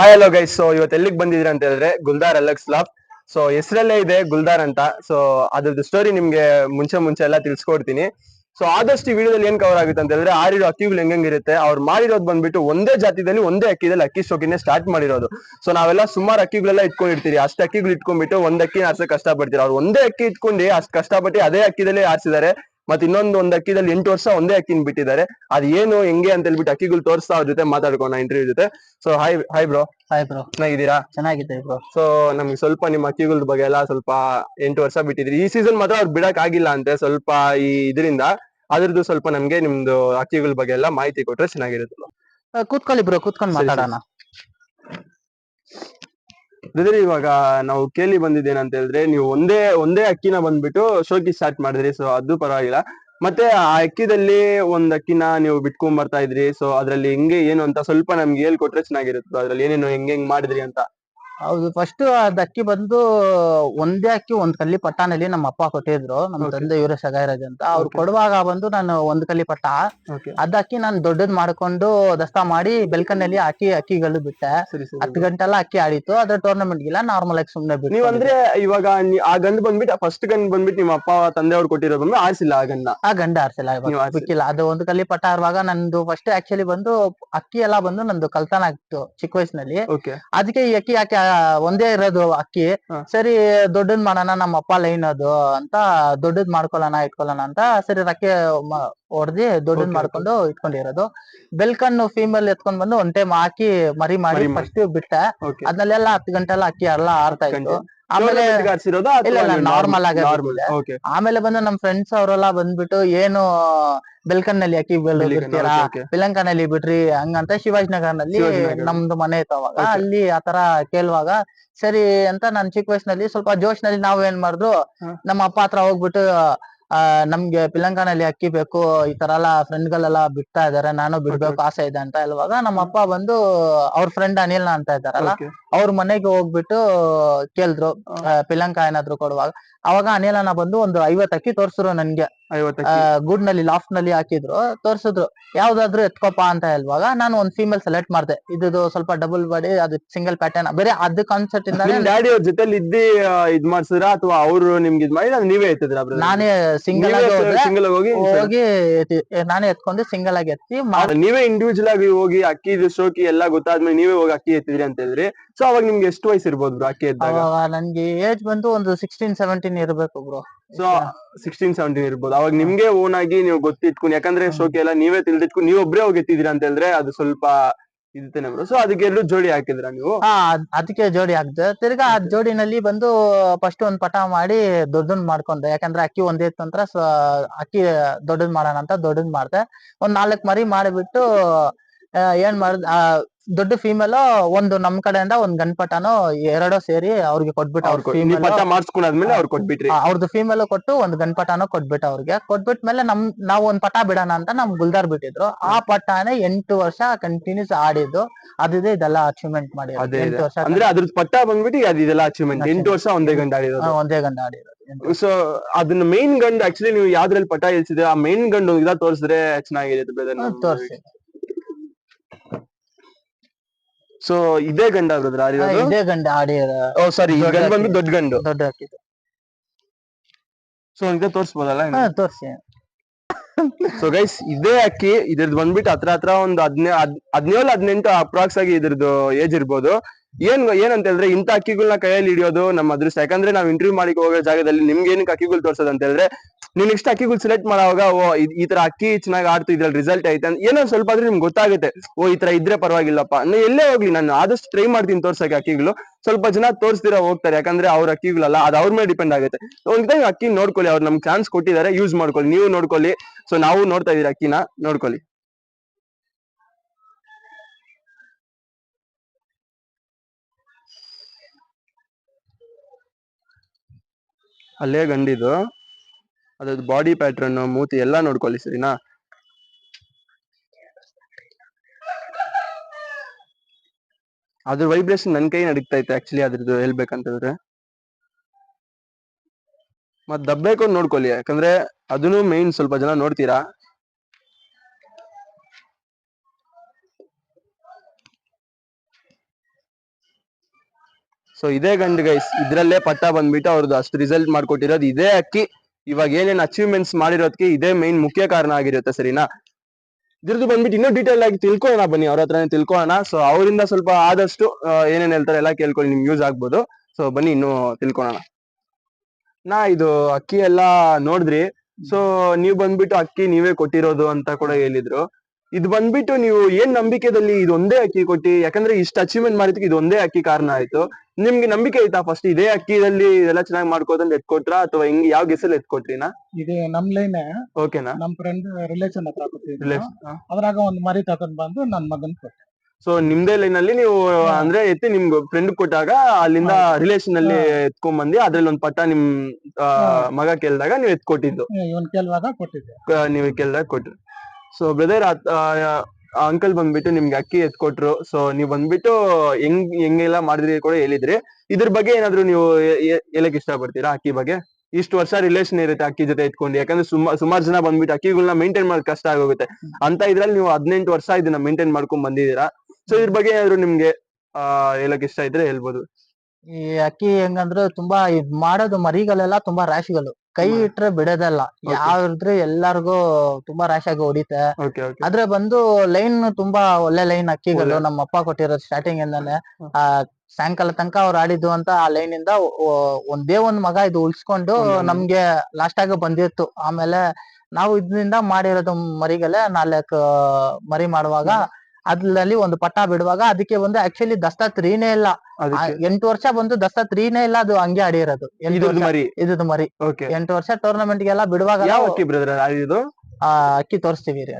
Hi hello guys so ಇವತ್ತು ಎಲ್ಲಿಗೆ ಬಂದಿದ್ರಿ ಅಂತ ಹೇಳಿದ್ರೆ ಗುಲ್ದಾರ್ ಅಲಕ್ಸ್ ಲಾಫ್ ಸೊ ಹೆಸರಲ್ಲೇ ಇದೆ ಗುಲ್ದಾರ್ ಅಂತ. ಸೊ ಅದ್ರದ್ದು ಸ್ಟೋರಿ ನಿಮ್ಗೆ ಮುಂಚೆ ಮುಂಚೆ ಎಲ್ಲ ತಿಳ್ಸ್ಕೊಡ್ತೀನಿ. ಸೊ ಆದಷ್ಟು ವಿಡಿಯೋದಲ್ಲಿ ಏನ್ ಕವರ್ ಆಗುತ್ತೆ ಅಂತ ಹೇಳಿದ್ರೆ ಆರಿರೋ ಅಕ್ಕಿಗಳು ಹೆಂಗಿರುತ್ತೆ ಅವ್ರು ಮಾಡಿರೋದು ಬಂದ್ಬಿಟ್ಟು ಒಂದೇ ಜಾತಿದಲ್ಲಿ ಒಂದೇ ಅಕ್ಕಿದಲ್ಲಿ ಅಕ್ಕಿ ಸ್ಟೋಕಿನೇ ಸ್ಟಾರ್ಟ್ ಮಾಡಿರೋದು. ಸೊ ನಾವೆಲ್ಲ ಸುಮಾರು ಅಕ್ಕಿಗಳೆಲ್ಲ ಇಟ್ಕೊಂಡಿರ್ತೀರಿ. ಅಷ್ಟು ಅಕ್ಕಿಗಳು ಇಟ್ಕೊಂಡ್ಬಿಟ್ಟು ಒಂದ್ ಅಕ್ಕಿ ಆರ್ಸಕ್ ಕಷ್ಟಪಡ್ತೀರಿ. ಅವ್ರು ಒಂದೇ ಅಕ್ಕಿ ಇಟ್ಕೊಂಡು ಅಷ್ಟು ಕಷ್ಟಪಟ್ಟು ಅದೇ ಅಕ್ಕಿದಲ್ಲಿ ಆರ್ಸಿದ್ದಾರೆ ಮತ್ತೆ ಇನ್ನೊಂದು ಒಂದ್ ಅಕ್ಕಿದಲ್ಲಿ ಎಂಟು ವರ್ಷ ಒಂದೇ ಅಕ್ಕಿನ ಬಿಟ್ಟಿದ್ದಾರೆ. ಅದ್ ಏನು ಹೆಂಗೆ ಅಂತ ಹೇಳ್ಬಿಟ್ಟು ಅಕ್ಕಿಗಳು ತೋರಿಸ್ತಾ ಅವ್ರ ಜೊತೆ ಮಾತಾಡ್ಕೋಣ ಇಂಟರ್ವ್ಯೂ ಜೊತೆ. So hi hi bro hi bro ಚೆನ್ನಾಗಿದ್ದೀರಾ? ಚೆನ್ನಾಗಿದೆ ಬ್ರೋ ಸೊ ನಮ್ಗೆ ಸ್ವಲ್ಪ ನಿಮ್ಮ ಅಕ್ಕಿಗಳ ಬಗ್ಗೆ ಎಲ್ಲ ಸ್ವಲ್ಪ ಎಂಟು ವರ್ಷ ಬಿಟ್ಟಿದ್ರಿ ಈ ಸೀಸನ್ ಮಾತ್ರ ಅವ್ರು ಬಿಡಕ್ ಆಗಿಲ್ಲ ಅಂತೆ ಸ್ವಲ್ಪ ಈ ಇದರಿಂದ. ಅದ್ರದ್ದು ಸ್ವಲ್ಪ ನಮ್ಗೆ ನಿಮ್ದು ಅಕ್ಕಿಗಳ ಬಗ್ಗೆ ಎಲ್ಲ ಮಾಹಿತಿ ಕೊಟ್ರೆ ಚೆನ್ನಾಗಿರುತ್ತೆ. ಕೂತ್ಕೊಳ್ಳಿ ಬ್ರೋ ಕೂತ್ಕೊಂಡು ಮಾತಾಡೋಣ. ಬ್ರದರ್, ಇವಾಗ ನಾವು ಕೇಳಿ ಬಂದಿದ್ದೇನಂತ ಹೇಳಿದ್ರೆ, ನೀವು ಒಂದೇ ಒಂದೇ ಅಕ್ಕಿನ ಬಂದ್ಬಿಟ್ಟು ಶೋಕಿ ಸ್ಟಾರ್ಟ್ ಮಾಡಿದ್ರಿ ಸೊ ಅದು ಪರವಾಗಿಲ್ಲ. ಮತ್ತೆ ಆ ಅಕ್ಕಿದಲ್ಲಿ ಒಂದ್ ಅಕ್ಕಿನ ನೀವು ಬಿಟ್ಕೊಂಡ್ ಬರ್ತಾ ಇದ್ರಿ ಸೊ ಅದ್ರಲ್ಲಿ ಹೆಂಗೆ ಏನು ಅಂತ ಸ್ವಲ್ಪ ನಮ್ಗೆ ಹೇಳ್ಕೊಟ್ರೆ ಚೆನ್ನಾಗಿರುತ್ತೆ ಅದ್ರಲ್ಲಿ ಏನೇನು ಹೆಂಗ್ ಹೆಂಗ್ ಮಾಡಿದ್ರಿ ಅಂತ? ಹೌದು. ಫಸ್ಟ್ ಅದ್ ಅಕ್ಕಿ ಬಂದು ಒಂದೇ ಅಕ್ಕಿ ಒಂದ್ ಕಲ್ಲಿ ಪಟ್ಟಾನಲ್ಲಿ ನಮ್ಮ ಅಪ್ಪ ಕೊಟ್ಟಿದ್ರು ನಮ್ಮ Okay. ತಂದೆ ವೀರ ಸಗಾಯರಾಜ್ ಅಂತ. ಅವ್ರು Okay. ಕೊಡುವಾಗ ಬಂದು ನಾನು ಒಂದ್ ಕಲ್ಲಿ ಪಟ್ಟ. ಓಕೆ ಅದ್ ಅಕ್ಕಿ ನಾನು ದೊಡ್ಡದ್ ಮಾಡ್ಕೊಂಡು ದಸ್ತಾ ಮಾಡಿ ಬೆಲ್ಕನ್ನಲ್ಲಿ ಹಾಕಿ ಅಕ್ಕಿಗಳು ಬಿಟ್ಟೆ. ಸರಿ ಸರಿ. ಹತ್ತು ಗಂಟೆ ಎಲ್ಲ ಅಕ್ಕಿ ಆಡಿತ್ತು ಅದ್ರ ಟೂರ್ನಮೆಂಟ್ ಇಲ್ಲ ನಾರ್ಮಲ್ ಆಗಿ ಸುಮ್ನೆ ಬಿಟ್ಟು ನೀವ್ ಅಂದ್ರೆ ಇವಾಗ ನೀ- ಆ ಗಂದ್ ಬಂದ್ಬಿಟ್ಟು ಫಸ್ಟ್ ಗನ್ ಬಂದ್ಬಿಟ್ಟು ನಿಮ್ಮ ಅಪ್ಪ ತಂದೆಯವ್ರು ಕೊಟ್ಟಿರೋ ಬಂದು ಆರಿಸಿಲ್ಲ ಆ ಗಂಡ ಆ ಗಂಡ ಆರ್ಸಿಲ್ಲ ಸಿಕ್ಕಿಲ್ಲ ಅದು ಒಂದು ಕಲ್ಲಿ ಪಟ್ಟ ಆರುವಾಗ ನಂದು ಫಸ್ಟ್ ಆಕ್ಚುಲಿ ಬಂದು ಅಕ್ಕಿ ಎಲ್ಲ ಬಂದು ನಂದು ಕಲ್ತಾನ ಆಗ್ತು ಚಿಕ್ಕ ವಯಸ್ಸಿನಲ್ಲಿ. ಓಕೆ ಅದಕ್ಕೆ ಈ ಅಕ್ಕಿ ಯಾಕೆ ಒಂದೇ ಇರೋದು ಅಕ್ಕಿ. ಸರಿ ದೊಡ್ಡದ್ ಮಾಡೋಣ ನಮ್ಮ ಅಪ್ಪ ಲೈನ್ ಅದು ಅಂತ ದೊಡ್ಡದ್ ಮಾಡ್ಕೊಳ್ಳೋಣ ಇಟ್ಕೊಳ್ಳೋಣ ಅಂತ ಸರಿ ರಕ್ಕೆ ಹೊಡೆದಿ ದೊಡ್ಡದ್ ಮಾಡ್ಕೊಂಡು ಇಟ್ಕೊಂಡಿರೋದು. ಬೆಲ್ಕಣ್ಣು ಫೀಮೇಲ್ ಎತ್ಕೊಂಡ್ ಬಂದು ಒಂದ್ ಟೈಮ್ ಹಾಕಿ ಮರಿ ಮಾಡಿ. ಫಸ್ಟ್ ಬಿಟ್ಟೆ. ಅದ್ನಲ್ಲೆಲ್ಲ ಹತ್ತು ಗಂಟೆ ಎಲ್ಲ ಅಕ್ಕಿ ಎಲ್ಲ ಆರ್ತಾ ಇತ್ತು. ಆಮೇಲೆ normal ಆಗೇ ಆಮೇಲೆ ಬಂದು ನಮ್ ಫ್ರೆಂಡ್ಸ್ ಅವರೆಲ್ಲ ಬಂದ್ಬಿಟ್ಟು ಏನು ಬೆಲ್ಕನ್ನಲ್ಲಿ ಅಕ್ಕಿ ಬೆಲ್ ಇರ್ತೀರಾ ಬೆಲಂಕನಲ್ಲಿ ಬಿಡ್ರಿ ಹಂಗಂತ ಶಿವಾಜಿನಗರ್ನಲ್ಲಿ ನಲ್ಲಿ ನಮ್ದು ಮನೆ ಇತ್ತು ಅವಾಗ ಅಲ್ಲಿ ಆತರ ಕೇಳುವಾಗ ಸರಿ ಅಂತ ನಾನ್ ಚಿಕ್ಕ ವಯಸ್ಸಿನಲ್ಲಿ ಸ್ವಲ್ಪ ಜೋಶ್ನಲ್ಲಿ ನಾವ್ ಏನ್ ಮಾಡಿದ್ರು. ನಮ್ಮ ಅಪ್ಪ ಹತ್ರ ಹೋಗ್ಬಿಟ್ಟು ಆ ನಮ್ಗೆ ಪಿಲಂಕನಲ್ಲಿ ಅಕ್ಕಿ ಬೇಕು ಈ ತರ ಎಲ್ಲ ಫ್ರೆಂಡ್ ಗಳೆಲ್ಲ ಬಿಡ್ತಾ ಇದಾರೆ ನಾನು ಬಿಡ್ಬೇಕು ಆಸೆ ಇದೆ ಅಂತ ಹೇಳುವಾಗ ನಮ್ಮ ಅಪ್ಪ ಬಂದು ಅವ್ರ ಫ್ರೆಂಡ್ ಅನಿಲ್ ಅಂತ ಇದ್ದಾರಲ್ಲ ಅವ್ರ ಮನೆಗೆ ಹೋಗ್ಬಿಟ್ಟು ಕೇಳಿದ್ರು ಪಿಲಂಕಾ ಏನಾದ್ರು ಕೊಡುವಾಗ. ಅವಾಗ ಅನಿಲನ ಬಂದು ಒಂದು ಐವತ್ ಅಕ್ಕಿ ತೋರ್ಸಿದ್ರು ನನ್ಗೆ. ಗೂಡ್ನಲ್ಲಿ ಲಾಫ್ಟ್ನಲ್ಲಿ ಹಾಕಿದ್ರು ತೋರ್ಸಿದ್ರು. ಯಾವ್ದಾದ್ರು ಎತ್ಕೋಪ ಅಂತ ಹೇಳುವಾಗ ನಾನು ಒಂದ್ ಫೀಮೇಲ್ ಸೆಲೆಕ್ಟ್ ಮಾಡ್ದೆ. ಇದು ಸ್ವಲ್ಪ ಡಬಲ್ ಬಾಡಿ ಅದು ಸಿಂಗಲ್ ಪ್ಯಾಟರ್ನ್ ಬೇರೆ ಅದ್ ಕಾನ್ಸೆಪ್ಟ್ ಇಂದ ಡ್ಯಾಡಿ ಅವ್ರ ಜೊತೆಲಿ ಇದ್ದಿ ಇದ್ ಮಾಡ್ಸಿದ್ರ? ಅಥವಾ ಅವ್ರು ನಿಮ್ಗೆ ಇದ್ ಮಾಡಿ ನೀವೇ ಎತ್ತಿದ್ರ ನಾನೇ ಸಿಂಗಲ್ ಸಿಂಗಲ್ ಹೋಗಿ ಹೋಗಿ ನಾನೇ ಎತ್ಕೊಂಡು ಸಿಂಗಲ್ ಆಗಿ ಎತ್ತಿ ನೀವೇ ಇಂಡಿವಿಜುವಲ್ ಆಗಿ ಹೋಗಿ ಅಕ್ಕಿ ಶೋಕಿ ಎಲ್ಲ ಗೊತ್ತಾದ್ಮೇಲೆ ನೀವೇ ಹೋಗಿ ಅಕ್ಕಿ ಎತ್ತಿದ್ರಿ ಅಂತ ಹೇಳಿದ್ರಿ ಸೊ ಅವಾಗ ನಿಮ್ಗೆ ಎಷ್ಟು ವಯಸ್ಸು ಇರ್ಬೋದು ಬ್ರೋ ಅಕ್ಕಿ ಎದ್ದಾಗ? ನನ್ಗೆ ಏಜ್ ಬಂದು ಒಂದು ಸಿಕ್ಸ್ಟೀನ್ ಸೆವೆಂಟೀನ್ ಇರ್ಬೇಕು ಬ್ರೋ ಸೊ ಸಿಕ್ಸ್ಟೀನ್ ಸೆವೆಂಟೀನ್ ಇರ್ಬೋದು. ಅವಾಗ ನಿಮ್ಗೆ ಓನ್ ಆಗಿ ನೀವು ಗೊತ್ತಿಟ್ಕೊಂಡು ಯಾಕಂದ್ರೆ. ಶೋಕಿ ಎಲ್ಲ ನೀವೇ ತಿಳಿದಿಟ್ಕೊಂಡು ನೀವೊಬ್ರೇ ಹೋಗಿ ಎತ್ತಿದ್ರಿ ಅಂತ ಹೇಳಿದ್ರೆ ಅದು ಸ್ವಲ್ಪ ಬ್ರೋ ಸೊ ಅದಕ್ಕೆ ಎರಡು ಜೋಡಿ ಹಾಕಿದ್ರ ನೀವು? ಹಾ ಅದ್- ಅದಕ್ಕೆ ಜೋಡಿ ಹಾಕ್ದೆ. ತಿರ್ಗಾ ಆ ಜೋಡಿನಲ್ಲಿ ಬಂದು ಫಸ್ಟ್ ಒಂದ್ ಪಟ ಮಾಡಿ ದೊಡ್ಡದ್ ಮಾಡ್ಕೊಂಡೆ. ಯಾಕಂದ್ರೆ ಅಕ್ಕಿ ಒಂದೇ ತಂತ್ರ ಅಕ್ಕಿ ದೊಡ್ಡದ್ ಮಾಡೋಣ ಅಂತ ದೊಡ್ಡದ್ ಮಾಡ್ದೆ. ಒಂದ್ ನಾಲ್ಕ್ ಮರಿ ಮಾಡಿಬಿಟ್ಟು ಏನ್ ಮಾಡ್ದ ಆ, ದೊಡ್ಡ ಫೀಮೇಲ್ ಒಂದು ನಮ್ ಕಡೆಯಿಂದ ಒಂದ್ ಗಣಪಟನೋ ಎರಡೋ ಸೇರಿ ಅವ್ರಿಗೆ ಕೊಟ್ಬಿಟ್ಟು ಅವ್ರು ಫೀಮೇಲ್ ಪಟ್ಟ ಮಾಡಿಸ್ಕೊಂಡಾದ್ಮೇಲೆ ಅವ್ರು ಕೊಟ್ಬಿಟ್ರಿ. ಅವ್ರದ್ದು ಫೀಮೇಲ್ ಕೊಟ್ಟು ಒಂದ್ ಗಂಡ್ಪಟನೋ ಕೊಟ್ಬಿಟ್ಟು ಅವ್ರಿಗೆ. ಕೊಟ್ಬಿಟ್ಮೇಲೆ ನಮ್ ನಾವ್ ಒಂದ್ ಪಟ ಬಿಡೋಣ ಅಂತ ನಮ್ ಗುಲ್ದಾರ್ ಬಿಟ್ಟಿದ್ರು. ಆ ಪಟಾನೇ ಎಂಟು ವರ್ಷ ಕಂಟಿನ್ಯೂಸ್ ಆಡಿದ್ದು. ಅದಿದೆ ಇದೆಲ್ಲ ಅಚೀವ್ಮೆಂಟ್ ಮಾಡಿ ಅದೇ ಎಂಟು ವರ್ಷ ಅಂದ್ರೆ ಅದ್ರ ಪಟ್ಟ ಬಂದ್ಬಿಟ್ಟು ಅದು ಇದೆಲ್ಲ ಅಚೀವ್ಮೆಂಟ್ ಎಂಟು ವರ್ಷ ಒಂದೇ ಗಂಡ ಆ, ಆಡಿರೋದು ಒಂದೇ ಗಂಡ ಆಡಿರೋದು. ಸೊ ಅದನ್ನ ಮೇನ್ ಗಂಡು ಆಕ್ಚುಲಿ ನೀವು ಯಾವ್ದ್ರಲ್ಲಿ ಪಟ ಇಳಿಸಿದ್ರೆ? ಆ ಮೇನ್ ಗಂಡು ಇದ ತೋರಿಸಿದ್ರೆ ನಮ್ಗೆ. ತೋರ್ಸಿ ಸೊ ಇದೇ ಗಂಡ ಬ್ರದರ್ ಆಡಿರೋದು ಇದೇ ಗಂಡ ಆಡಿರೋ ಓ ಸಾರಿ ಈ ಗಂಡು ಬಂದು. ದೊಡ್ಡ ಗಂಡು. ದೊಡ್ಡ ಹಾಕಿದ್ದು ಸೊ ಇದೇ ತೋರಿಸ್ಬೋದಲ್ಲ ಹಾ ತೋರ್ಸಿ. ಸೊ ಗೈಸ್ ಇದೇ ಅಕ್ಕಿ ಇದ್ರದ್ದು ಬಂದ್ಬಿಟ್ಟು ಹತ್ರ ಹತ್ರ ಒಂದು ಹದಿನೇ ಹದಿನೇಳು ಹದಿನೆಂಟು ಅಪ್ರಾಕ್ಸ್ ಆಗಿ ಇದ್ರದ್ದು ಏಜ್ ಇರ್ಬೋದು. ಏನ್ ಏನಂತ ಹೇಳಿದ್ರೆ ಇಂಥ ಅಕ್ಕಿಗಳನ್ನ ಕೈಯಲ್ಲಿ ಹಿಡಿಯೋದು ನಮ್ಮ ಅದೃಷ್ಟ. ಯಾಕಂದ್ರೆ ನಾವು ಇಂಟರ್ವ್ಯೂ ಮಾಡಿ ಹೋಗೋ ಜಾಗದಲ್ಲಿ ನಿಮ್ಗೆ ಏನಕ್ಕೆ ಅಕ್ಕಿಗಳು ತೋರ್ಸೋದು ಅಂತ ಹೇಳಿದ್ರೆ ನೀವು ಇಷ್ಟ ಅಕ್ಕಿಗಳು ಸೆಲೆಕ್ಟ್ ಮಾಡೋವಾಗ, ಓ, ಈ ತರ ಅಕ್ಕಿ ಚೆನ್ನಾಗಿ ಆಡ್ತು ರಿಸಲ್ಟ್ ಐತೆ ಅಂತ ಏನೋ ಸ್ವಲ್ಪ ಆದ್ರೆ ನಿಮ್ಗೆ ಗೊತ್ತಾಗುತ್ತೆ. ಓ, ಈ ತರ ಇದ್ರೆ ಪರವಾಗಿಲ್ಲಪ್ಪ. ನಾನು ಎಲ್ಲೇ ಹೋಗ್ಲಿ, ನಾನು ಆದಷ್ಟು ಟ್ರೈ ಮಾಡ್ತೀನಿ ತೋರ್ಸಕ್ಕೆ ಅಕ್ಕಿಗಳು. ಸ್ವಲ್ಪ ಜನ ತೋರಿಸ್ತಿರ ಹೋಗ್ತಾರೆ, ಯಾಕಂದ್ರೆ ಅವ್ರ ಅಕ್ಕಿಗಳಲ್ಲ, ಅದು ಅವ್ರ ಮೇಲೆ ಡಿಪೆಂಡ್ ಆಗುತ್ತೆ. ಒಂದ್ ಅಕ್ಕಿ ನೋಡ್ಕೊಳ್ಳಿ, ಅವ್ರು ನಮ್ಗೆ ಚಾನ್ಸ್ ಕೊಟ್ಟಿದ್ದಾರೆ ಯೂಸ್ ಮಾಡ್ಕೊಳ್ಳಿ. ನೀವು ನೋಡ್ಕೊಳ್ಳಿ. ಸೊ ನಾವು ನೋಡ್ತಾ ಇದೀರಿ ಅಕ್ಕಿನ, ನೋಡ್ಕೊಳ್ಳಿ. ಅಲ್ಲೇ ಗಂಡಿದು. ಅದ್ರದ್ದು ಬಾಡಿ ಪ್ಯಾಟ್ರನ್ ಮೂತಿ ಎಲ್ಲ ನೋಡ್ಕೊಳ್ಳಿ ಸರಿನಾ? ಅದ್ರ ವೈಬ್ರೇಷನ್ ನನ್ ಕೈ ನಡೀತಾ ಐತೆ ಆಕ್ಚುಲಿ ಅದ್ರದ್ದು ಹೇಳ್ಬೇಕಂತಂದ್ರೆ. ಮತ್ ದಬ್ಬೇಕು ನೋಡ್ಕೊಳ್ಳಿ, ಯಾಕಂದ್ರೆ ಅದನ್ನು ಮೇನ್ ಸ್ವಲ್ಪ ಜನ ನೋಡ್ತೀರಾ? ಸೊ ಇದೇ ಗಂಡು ಗೈಸ್ ಇದ್ರಲ್ಲೇ ಪಟ್ಟ ಬಂದ್ಬಿಟ್ಟು ಅವ್ರದ್ದು ಅಷ್ಟು ರಿಸಲ್ಟ್ ಮಾಡ್ಕೊಟ್ಟಿರೋದು ಇದೇ ಅಕ್ಕಿ. ಇವಾಗ ಏನೇನ್ ಅಚೀವ್ಮೆಂಟ್ಸ್ ಮಾಡಿರೋದಕ್ಕೆ ಇದೇ ಮೇನ್ ಮುಖ್ಯ ಕಾರಣ ಆಗಿರುತ್ತೆ, ಸರಿನಾ? ಇದ್ರದ್ದು ಬಂದ್ಬಿಟ್ಟು ಇನ್ನೂ ಡೀಟೇಲ್ ಆಗಿ ತಿಳ್ಕೊಳ್ಳೋಣ ಬನ್ನಿ, ಅವ್ರ ಹತ್ರನೇ ತಿಳ್ಕೊಳ್ಳೋಣ ಸೊ ಅವರಿಂದ ಸ್ವಲ್ಪ ಆದಷ್ಟು ಏನೇನ್ ಹೇಳ್ತಾರೆ ಎಲ್ಲ ಕೇಳ್ಕೊಳ್ಳಿ, ನಿಮ್ಗೆ ಯೂಸ್ ಆಗ್ಬೋದು. ಸೊ ಬನ್ನಿ ಇನ್ನು ತಿಳ್ಕೊಳ್ಳೋಣ ನಾ ಇದು ಅಕ್ಕಿ ಎಲ್ಲ ನೋಡಿದ್ರಿ. ಸೊ ನೀವ್ ಬಂದ್ಬಿಟ್ಟು ಅಕ್ಕಿ ನೀವೇ ಕೊಟ್ಟಿರೋದು ಅಂತ ಕೂಡ ಹೇಳಿದ್ರು. ಇದು ಬಂದ್ಬಿಟ್ಟು ನೀವು ಏನ್ ನಂಬಿಕೆದಲ್ಲಿ ಇದೊಂದೇ ಅಕ್ಕಿ ಕೊಟ್ಟಿ ಯಾಕಂದ್ರೆ ಇಷ್ಟು ಅಚೀವ್ಮೆಂಟ್ ಮಾಡಿದಕ್ಕೆ ಇದೊಂದೇ ಅಕ್ಕಿ ಕಾರಣ ಆಯ್ತು. ನಿಮ್ಗೆ ನಂಬಿಕೆ ಐತಾ ಫಸ್ಟ್ ಇದೇ ಅಕ್ಕಿದಲ್ಲಿ ಇದೆಲ್ಲ ಚೆನ್ನಾಗಿ ಮಾಡ್ಕೋದಂತ ಎತ್ಕೊಟ್ರಾ ಅಥವಾ ಹೆಂಗ್ ಯಾವ ಗೆಸಲ್ ಎತ್ಕೊಟ್ರಿನಾ? ಇದು ನಮ್ ಲೈನ್ ಓಕೆನಾ ನಮ್ ಫ್ರೆಂಡ್ ರಿಲೇಷನ್ ಹತ್ರ ಅದ್ರಾಗ ಒಂದ್ ಮರಿ ತಕೊಂಡ್ ಬಂದು ನನ್ ಮಗನ್ ಕೊಟ್ಟೆ. ಸೊ ನಿಮ್ದೇ ಲೈನ್ ಅಲ್ಲಿ ನೀವು ಅಂದ್ರೆ ಎತ್ತಿ ನಿಮ್ ಫ್ರೆಂಡ್ ಕೊಟ್ಟಾಗ ಅಲ್ಲಿಂದ ರಿಲೇಷನ್ ಅಲ್ಲಿ ಎತ್ಕೊಂಡ್ ಬಂದಿ ಅದ್ರಲ್ಲಿ ಒಂದ್ ಪಟ್ಟ ನಿಮ್ ಮಗ ಕೇಳಿದಾಗ ನೀವ್ ಎತ್ಕೊಟ್ಟಿದ್ದು. ಇವನ್ ಕೇಳುವಾಗ ಕೊಟ್ಟಿದ್ದೆ. ನೀವು ನೀವ್ ಕೇಳ್ದಾಗ ಕೊಟ್ರು. ಸೊ ಬ್ರದರ್ ಅಂಕಲ್ ಬಂದ್ಬಿಟ್ಟು ನಿಮ್ಗೆ ಅಕ್ಕಿ ಎತ್ಕೊಟ್ರು. ಸೊ ನೀವ್ ಬಂದ್ಬಿಟ್ಟು ಹೆಂಗ್, ಹೆಂಗೆಲ್ಲ ಮಾಡಿದ್ರಿ ಕೂಡ ಹೇಳಿದ್ರಿ ಇದ್ರ ಬಗ್ಗೆ ಏನಾದ್ರು ನೀವು ಹೇಳಕ್ ಇಷ್ಟ ಪಡ್ತೀರಾ ಅಕ್ಕಿ ಬಗ್ಗೆ? ಇಷ್ಟು ವರ್ಷ ರಿಲೇಷನ್ ಇರುತ್ತೆ ಅಕ್ಕಿ ಜೊತೆ ಇಟ್ಕೊಂಡು ಯಾಕಂದ್ರೆ ಸುಮಾರ್ ಸುಮಾರು ಜನ ಬಂದ್ಬಿಟ್ಟು ಅಕ್ಕಿಗಳನ್ನ ಮೇಂಟೈನ್ ಮಾಡಕ್ ಕಷ್ಟ ಆಗೋಗುತ್ತೆ. ಅಂತ ಇದ್ರಲ್ಲಿ ನೀವು ಹದಿನೆಂಟು ವರ್ಷ ಇದನ್ನ ಮೇಂಟೈನ್ ಮಾಡ್ಕೊಂಡ್ ಬಂದಿದ್ದೀರಾ? ಸೊ ಇದ್ರ ಬಗ್ಗೆ ಏನಾದ್ರು ನಿಮ್ಗೆ, ಆ, ಹೇಳಕ್ ಇಷ್ಟ ಇದ್ರೆ ಹೇಳ್ಬೋದು. ಈ ಅಕ್ಕಿ ಹೆಂಗಂದ್ರೆ ತುಂಬಾ ಇದ್ ಮಾಡೋದು ಮರಿಗಳೆಲ್ಲ ತುಂಬಾ ರಾಶಿಗಳು. ಕೈ ಇಟ್ರೆ ಬಿಡೋದಲ್ಲ. ಯಾವ್ದ್ರೆ ಎಲ್ಲಾರ್ಗು ತುಂಬಾ ರಾಶಿ ಆಗಿ ಹೊಡಿತೆ. ಓಕೆ ಓಕೆ ಆದ್ರೆ ಬಂದು ಲೈನ್ ತುಂಬಾ ಒಳ್ಳೆ ಲೈನ್ ಅಕ್ಕಿಗಳು. ನಮ್ಮ ಅಪ್ಪ ಕೊಟ್ಟಿರೋದು ಸ್ಟಾರ್ಟಿಂಗ್ ಇಂದಾನೆ. ಆ ಸಾಯಂಕಾಲ ತನಕ ಅವ್ರು ಆಡಿದ್ದು ಅಂತ ಆ ಲೈನ್ ಇಂದ ಒ- ಒಂದೇ ಒಂದ್ ಮಗ ಇದು ಉಳ್ಸ್ಕೊಂಡು. ನಮ್ಗೆ ಲಾಸ್ಟ್ ಆಗ ಬಂದಿತ್ತು. ಆಮೇಲೆ ನಾವು ಇದರಿಂದ ಮಾಡಿರೋದು ಮರಿಗಳೇ ನಾಲ್ಕು ಮರಿ ಮಾಡುವಾಗ ಅದ್ರಲ್ಲಿ ಒಂದು ಪಟ್ಟ ಬಿಡುವಾಗ ಅದಕ್ಕೆ ಒಂದು ಆಕ್ಚುಲಿ ದಸ್ತಾ ತ್ರೀನೇ ಇಲ್ಲ ಎಂಟು ವರ್ಷ ಬಂದು ದಸ್ತಾ ತ್ರೀನೇ ಇಲ್ಲ ಅದು ಹಂಗೆ ಆಡಿರೋದು. ಇದು ಮರಿ? ಎಂಟು ವರ್ಷ ಟೂರ್ನಮೆಂಟ್ ಗೆಲ್ಲ ಬಿಡುವಾಗ ಅಕ್ಕಿ ಇದು? ಆ, ಅಕ್ಕಿ ತೋರಿಸ್ತೀವಿ ರೀ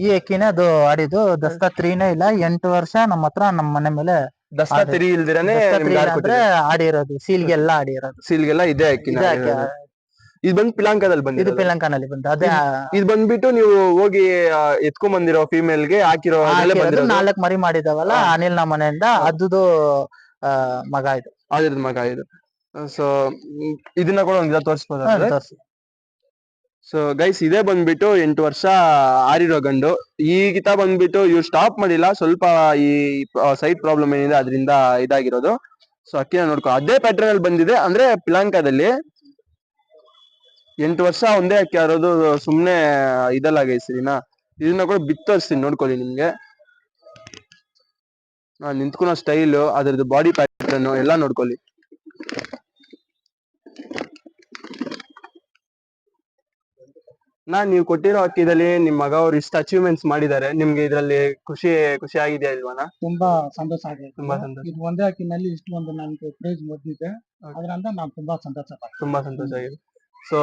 ಈ ಅಕ್ಕಿನೇ ಅದು ಆಡಿದ್ದು ದಸ್ತಾ ತ್ರೀನೇ ಇಲ್ಲ. ಎಂಟು ವರ್ಷ ನಮ್ಮ ಹತ್ರ ನಮ್ಮ ಮನೆ ಮೇಲೆ ದಸ್ತಾ. ತೆರಿ ಇಲ್ದಿರಾನೆ ಆಡಿರೋದು. ಸೀಲ್ಗೆಲ್ಲ ಆಡಿರೋದು. ಸೀಲ್ಗೆಲ್ಲ ಇದೆ ಅಕ್ಕಿ. ಇದೇ ಬಂದ್ ಪಿಲಾಂಕದಲ್ಲಿ ಇದು ಬಂದಿದೆ ಪಿಲಂಕಾನಲ್ಲಿ ಬಂದು ಅದೇ ಇದು ಬಂದ್ಬಿಟ್ಟು ನೀವು ಹೋಗಿ ಆ, ಎತ್ಕೊಂಡ್ ಬಂದಿರೋ ಫಿಮೇಲ್ಗೆ ಹಾಕಿರೋ ಬಂದಿರೋದು? ನಾಲ್ಕು ಮರಿ ಮಾಡಿದಾವಲ್ಲ ಹಾ. ಅನಿಲ್ ನಮ್ಮ ಮನೆಯಿಂದ ಅದುದು ಆ, ಮಗ ಇದು. ಅದ್ರದ್ ಮಗ ಇದು. ಸೊ ಇದನ್ನ ಕೂಡ ಒಂದ್ ತೋರಿಸ್ಬೋದ ಹಾ, ತೋರ್ಸು. ಸೊ ಗೈಸ್ ಇದೇ ಬಂದ್ಬಿಟ್ಟು ಎಂಟು ವರ್ಷ ಆರಿರೋ ಗಂಡು. ಈಗಿತ ಬಂದ್ಬಿಟ್ಟು ಇವ್ರು ಸ್ಟಾಪ್ ಮಾಡಿಲ್ಲ. ಸ್ವಲ್ಪ ಈ ಸೈಡ್ ಪ್ರಾಬ್ಲಮ್ ಏನಿದೆ ಅದರಿಂದ ಇದಾಗಿರೋದು. ಸೊ ಅಕ್ಕಿನ ನೋಡ್ಕೊ. ಅದೇ ಪ್ಯಾಟರ್ನ್ ಅಲ್ಲಿ ಬಂದಿದೆ. ಅಂದ್ರೆ ಪಿಲಾಂಕದಲ್ಲಿ ಎಂಟು ವರ್ಷ ಒಂದೇ ಅಕ್ಕಿ ಆರೋದು ಸುಮ್ನೆ ಇದಲ್ಲ ಗೈಸ್ ಇದನ್ನ ಇದನ್ನ ಕೂಡ ಬಿತ್ತರಿಸ್ತೀನಿ ನೋಡ್ಕೊಳ್ಳಿ ನಿಮ್ಗೆ. ನಿಂತ್ಕೊಳ್ಳೋ ನಿಂತ್ಕೊಳೋ ಸ್ಟೈಲು ಅದ್ರದ್ದು ಬಾಡಿ ಪ್ಯಾಟರ್ನ್ ಎಲ್ಲ ನೋಡ್ಕೊಳ್ಳಿ. ನಾ ನೀವು ಕೊಟ್ಟಿರೋ ಅಕ್ಕಿದಲ್ಲಿ ನಿಮ್ ಮಗ ಅವ್ರು ಇಷ್ಟು ಅಚೀವ್ಮೆಂಟ್ಸ್ ಮಾಡಿದ್ದಾರೆ. ನಿಮ್ಗೆ ಇದ್ರಲ್ಲಿ ಖುಷಿ ಖುಷಿ ಆಗಿದೆಯಾ ಇಲ್ವಾನ ತುಂಬಾ ಸಂತೋಷ ಆಗಿದೆ. ತುಂಬಾ ಸಂತೋಷ. ಇದು ಒಂದೇ ಅಕ್ಕಿನಲ್ಲಿ ಇಷ್ಟು ಒಂದು ನನ್ಗೆ ಪ್ರೈಸ್ ಬಂದಿದೆ ಅದರಿಂದ ನಾನು ತುಂಬಾ ಸಂತೋಷ. ತುಂಬಾ ಸಂತೋಷ ಆಗಿದೆ. ಸೊ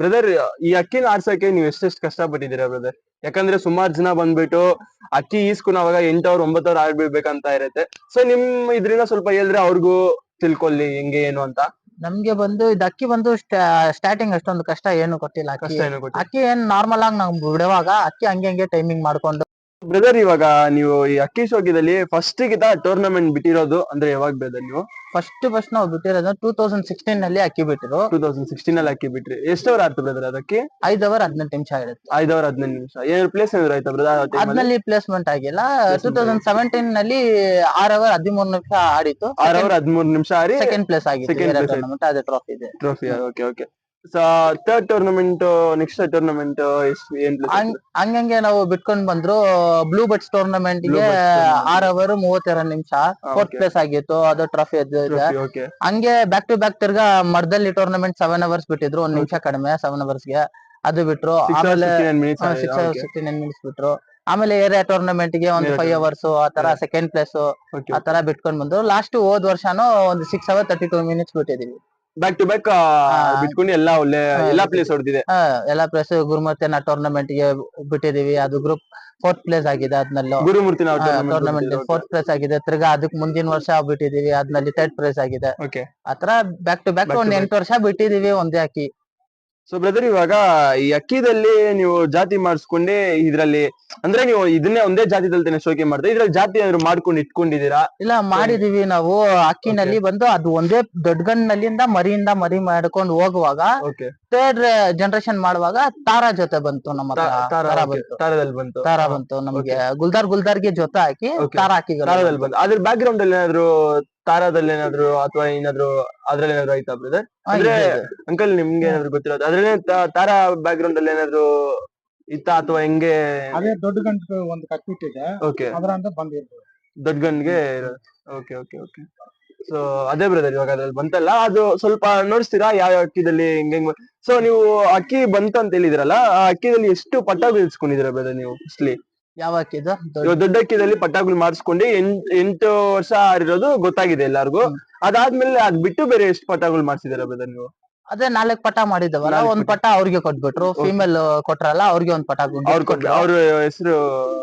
ಬ್ರದರ್ ಈ ಅಕ್ಕಿನ ಆಡ್ಸಕ್ಕೆ ನೀವು ಎಷ್ಟೆಷ್ಟು ಕಷ್ಟಪಟ್ಟಿದ್ದೀರಾ ಬ್ರದರ್ ಯಾಕಂದ್ರೆ ಸುಮಾರು ಜನ ಬಂದ್ಬಿಟ್ಟು ಅಕ್ಕಿ ಈಸ್ಕೊಳವಾಗ ಎಂಟವ್ರ ಒಂಬತ್ತವ್ರ ಆಡ್ಬಿಡ್ಬೇಕಂತ ಇರುತ್ತೆ. ಸೊ ನಿಮ್ ಇದ್ರಿಂದ ಸ್ವಲ್ಪ ಹೇಳಿದ್ರೆ ಅವ್ರಿಗೂ ತಿಳ್ಕೊಳ್ಳಿ ಹೆಂಗೆ ಏನು ಅಂತ. ನಮ್ಗೆ ಬಂದು ಇದು ಅಕ್ಕಿ ಬಂದು ಸ್ಟಾರ್ಟಿಂಗ್ ಅಷ್ಟೊಂದು ಕಷ್ಟ ಏನು ಕೊಟ್ಟಿಲ್ಲ ಕಷ್ಟ ಅಕ್ಕಿ ಏನು ಅಕ್ಕಿ ಏನ್ ನಾರ್ಮಲ್ ಆಗಿ ನಾವು ಬಿಡುವಾಗ ಅಕ್ಕಿ ಹಂಗೆ ಹಂಗೆ ಟೈಮಿಂಗ್ ಮಾಡ್ಕೊಂಡು ಬ್ರದರ್ ಇವಾಗ ನೀವು ಈ ಅಕ್ಕಿ ಶೋಕಿದಲ್ಲಿ ಫಸ್ಟ್ ಗಿತ ಟೂರ್ನಮೆಂಟ್ ಬಿಟ್ಟಿರೋದು ಅಂದ್ರೆ ಯಾವಾಗ ಬ್ರದರ್ ನೀವು? ಫಸ್ಟ್ ಫಸ್ಟ್ ನಾವು ಬಿಟ್ಟಿರೋದು ಟೂ ತೌಸಂಡ್ ಸಿಕ್ಸ್ಟೀನ್ನಲ್ಲಿ ಅಕ್ಕಿ ಬಿಟ್ಟಿರು. ಟೂ ತೌಸಂಡ್ ಸಿಕ್ಸ್ಟೀನ್ ಅಲ್ಲಿ ಅಕ್ಕಿ ಬಿಟ್ರಿ. ಎಷ್ಟು ಅವರ್ ಆಯ್ತು ಬ್ರದರ್ ಅದಕ್ಕೆ? ಐದ್ ಅವರ್ ಹದಿನೆಂಟು ನಿಮಿಷ ಆಗಿರುತ್ತೆ. ಐದ್ ಅವರ್ ಹದಿನೈದು ನಿಮಿಷ. ಏನಾದ್ರು ಪ್ಲೇಸ್ ಏನಾದ್ರು ಆಯ್ತಾ ಬ್ರದರ್ ಅದ್ರಲ್ಲಿ ಅದ್ನಲ್ಲಿ ಪ್ಲೇಸ್ಮೆಂಟ್ ಆಗಿಲ್ಲ. ಟೂ ತೌಸಂಡ್ ಸೆವೆಂಟೀನ್ನಲ್ಲಿ ಆರ್ ಅವರ್ ಹದಿಮೂರು ನಿಮಿಷ ಆಡಿತ್ತು. ಆರ್ ಅವರ್ ಹದಿಮೂರು ನಿಮಿಷ ಆರಿ ಸೆಕೆಂಡ್ ಪ್ಲೇಸ್ ಆಗಿತ್ತು. ಸೆಕೆಂಡ್ ಪ್ಲೇಸ್ ಅದೇ ಟ್ರಾಫಿ ಇದೆ. Trophy okay okay third tournament next tournament ಎಷ್ಟು ಹಂಗಂಗೆ ನಾವು ಬಿಟ್ಕೊಂಡ್ ಬಂದ್ರು ಬ್ಲೂ ಬಟ್ಸ್ ಟೂರ್ನಮೆಂಟ್ಗೆ ಆರ್ ಅವರ್ ಮೂವತ್ತೆರಡು ನಿಮಿಷ. ಫೋರ್ತ್ ಪ್ಲೇಸ್ ಆಗಿತ್ತು ಅದು ಟ್ರಾಫಿ ಹಂಗೆ ಬ್ಯಾಕ್ ಟು ಬ್ಯಾಕ್ ತಿರ್ಗಾ ಮರದಲ್ಲಿ ಟೂರ್ನಮೆಂಟ್ ಸೆವೆನ್ ಅವರ್ಸ್ ಬಿಟ್ಟಿದ್ರು ಒಂದ್ ನಿಮಿಷ ಕಡಿಮೆ ಸೆವೆನ್ ಅವರ್ಸ್ಗೆ. ಅದು ಬಿಟ್ರು ಆಮೇಲೆ minutes six hours sixty nine minutes ಬಿಟ್ರು. ಆಮೇಲೆ ಏರಿಯಾ ಟೂರ್ನಮೆಂಟ್ಗೆ ಒಂದು ಫೈವ್ ಅವರ್ಸ್ ಆತರ ತರ ಸೆಕೆಂಡ್ ಪ್ಲೇಸ್ ಆತರ ಬಿಟ್ಕೊಂಡ್ ಬಂದ್ರು. ಲಾಸ್ಟ್ ಹೋದ್ ವರ್ಷನೂ ಒಂದು six hour thirty two minutes ಬಿಟ್ಟಿದೀವಿ. Back to back ಬಿಟ್ಕೊಂಡು ಎಲ್ಲ ಒಳ್ಳೆ ಎಲ್ಲಾ ಪ್ಲೇಸ್ ಹೊಡೆದಿದೆ. ಎಲ್ಲಾ ಪ್ಲೇಸ್ ನಾವು ಟೂರ್ನಮೆಂಟ್ಗೆ ಬಿಟ್ಟಿದೀವಿ ಅದು ಗ್ರೂಪ್ ಫೋರ್ತ್ ಪ್ಲೇಸ್ ಆಗಿದೆ ಅದ್ನಲ್ಲೂ. ಗುರುಮೂರ್ತಿ ಟೂರ್ನಮೆಂಟ್ ಫೋರ್ತ್ ಪ್ಲೇಸ್ ಆಗಿದೆ. ತಿರ್ಗಾ ಅದಕ್ಕೆ ಮುಂದಿನ ವರ್ಷ ಬಿಟ್ಟಿದೀವಿ ಅದ್ನಲ್ಲಿ ಥರ್ಡ್ ಪ್ರೈಸ್ ಆಗಿದೆ. ಆತರ ಬ್ಯಾಕ್ ಟು ಬ್ಯಾಕ್ ಒಂದ್. ಎಂಟು ವರ್ಷ ಬಿಟ್ಟಿದೀವಿ ಒಂದೇ ಅಕ್ಕಿ ಸೊ ಬ್ರದರ್ ಇವಾಗ ಈ ಅಕ್ಕಿದಲ್ಲಿ ನೀವು ಜಾತಿ ಮಾಡಿಸ್ಕೊಂಡೆ ಇದ್ರಲ್ಲಿ ಅಂದ್ರೆ ನೀವು ಇದನ್ನೇ ಒಂದೇ ಜಾತಿದಲ್ಲಿ ತಾನೆ ಶೋಕಿ ಮಾಡ್ತಾ ಇದ್ರಲ್ಲಿ ಜಾತಿ ಏನಾದ್ರು ಮಾಡ್ಕೊಂಡು ಇಟ್ಕೊಂಡಿದ್ದೀರಾ? ಇಲ್ಲ ಮಾಡಿದೀವಿ ನಾವು. ಅಕ್ಕಿನಲ್ಲಿ ಬಂದು ಅದು ಒಂದೇ ದೊಡ್ಡಗಣ್ಣಲ್ಲಿಂದ ಮರಿಯಿಂದ ಮರಿ ಮಾಡ್ಕೊಂಡು ಹೋಗುವಾಗ ಓಕೆ ಥರ್ಡ್ ಜನರೇಷನ್ ಮಾಡುವಾಗ ತಾರಾ ಜೊತೆ ಬಂತು ನಮ್ಮ ತಾರಾ ಬಂತು. ನಮಗೆ ಬಂತು. ತಾರಾ ಬಂತು ನಮ್ಗೆ. ಗುಲ್ದಾರ್ ಗುಲ್ದಾರ್ಗೆ ಜೊತೆ ಹಾಕಿ. ತಾರಾ ಹಾಕಿ ತಾರಾದಲ್ಲಿ ಬಂತು. ಅದ್ರ ಬ್ಯಾಕ್ ಗ್ರೌಂಡ್ ಅಲ್ಲಿ ಏನಾದ್ರು ತಾರದಲ್ಲಿ ಏನಾದ್ರು ಅಥವಾ ಏನಾದ್ರು ಅದ್ರಲ್ಲಿ ಏನಾದ್ರು ಆಯ್ತಾ ಬ್ರದರ್ ಅಂದ್ರೆ ಅಂಕಲ್ ನಿಮ್ಗೆ ಏನಾದ್ರು ಗೊತ್ತಿರೋದು? ಅದ್ರಲ್ಲಿ ತಾರಾ ಬ್ಯಾಕ್ ಗ್ರೌಂಡ್ ಅಲ್ಲಿ ಏನಾದ್ರು ಇತ್ತ ಅಥವಾ ಹೆಂಗೆ? ಅದೇ ದೊಡ್ಡ ಗಂಟು ಒಂದು ಕಟ್ಬಿಟ್ಟಿದೆ ಓಕೆ ಅದರಂತ ಬಂದಿರ್ಬೋದು ದೊಡ್ಡ ಗಂಡ್ಗೆ ಓಕೆ ಓಕೆ ಓಕೆ ಸೊ ಅದೇ ಬ್ರದರ್ ಇವಾಗ ಅದ್ರಲ್ಲಿ ಬಂತಲ್ಲ? ಅದು ಸ್ವಲ್ಪ ನೋಡಿಸ್ತೀರಾ? ಯಾವ ಅಕ್ಕಿದಲ್ಲಿ ಹೆಂಗ್ ಹೆಂಗ್ ಸೊ ನೀವು ಅಕ್ಕಿ ಬಂತ ಅಂತ ಹೇಳಿದ್ರಲ್ಲ ಆ ಅಕ್ಕಿದಲ್ಲಿ ಎಷ್ಟು ಪಟ್ಟ ಇಳ್ಸ್ಕೊಂಡಿದ್ದೀರಾ ಬ್ರದರ್ ನೀವು ಮೋಸ್ಟ್ಲಿ ಯಾವ ದೊಡ್ಡ- ಅಕ್ಕಿದಲ್ಲಿ ಪಟ್ಟಾಗಳು ಮಾಡಿಸ್ಕೊಂಡು ಎಂಟು ವರ್ಷ ಆರಿರೋದು ಗೊತ್ತಾಗಿದೆ ಎಲ್ಲಾರ್ಗು. ಅದಾದ್ಮೇಲೆ ಅದ್ ಬಿಟ್ಟು ಬೇರೆ ಎಷ್ಟು ಪಟ್ಟಾಗಳು ಮಾಡಿಸಿದಾರ ಬ್ರದರ್ ನೀವು? ಅದೇ ನಾಲ್ಕ್ ಪಟ ಮಾಡಿದವಲ್ಲ ಒಂದ್ ಪಟ. ಅವ್ರಿಗೆ ಕೊಟ್ಬಿಟ್ರು. ಫಿಮೇಲ್ ಕೊಟ್ರಲ್ಲ ಅವ್ರಿಗೆ ಒಂದ್ ಪಟ ಅವ್ರ ಹೆಸರು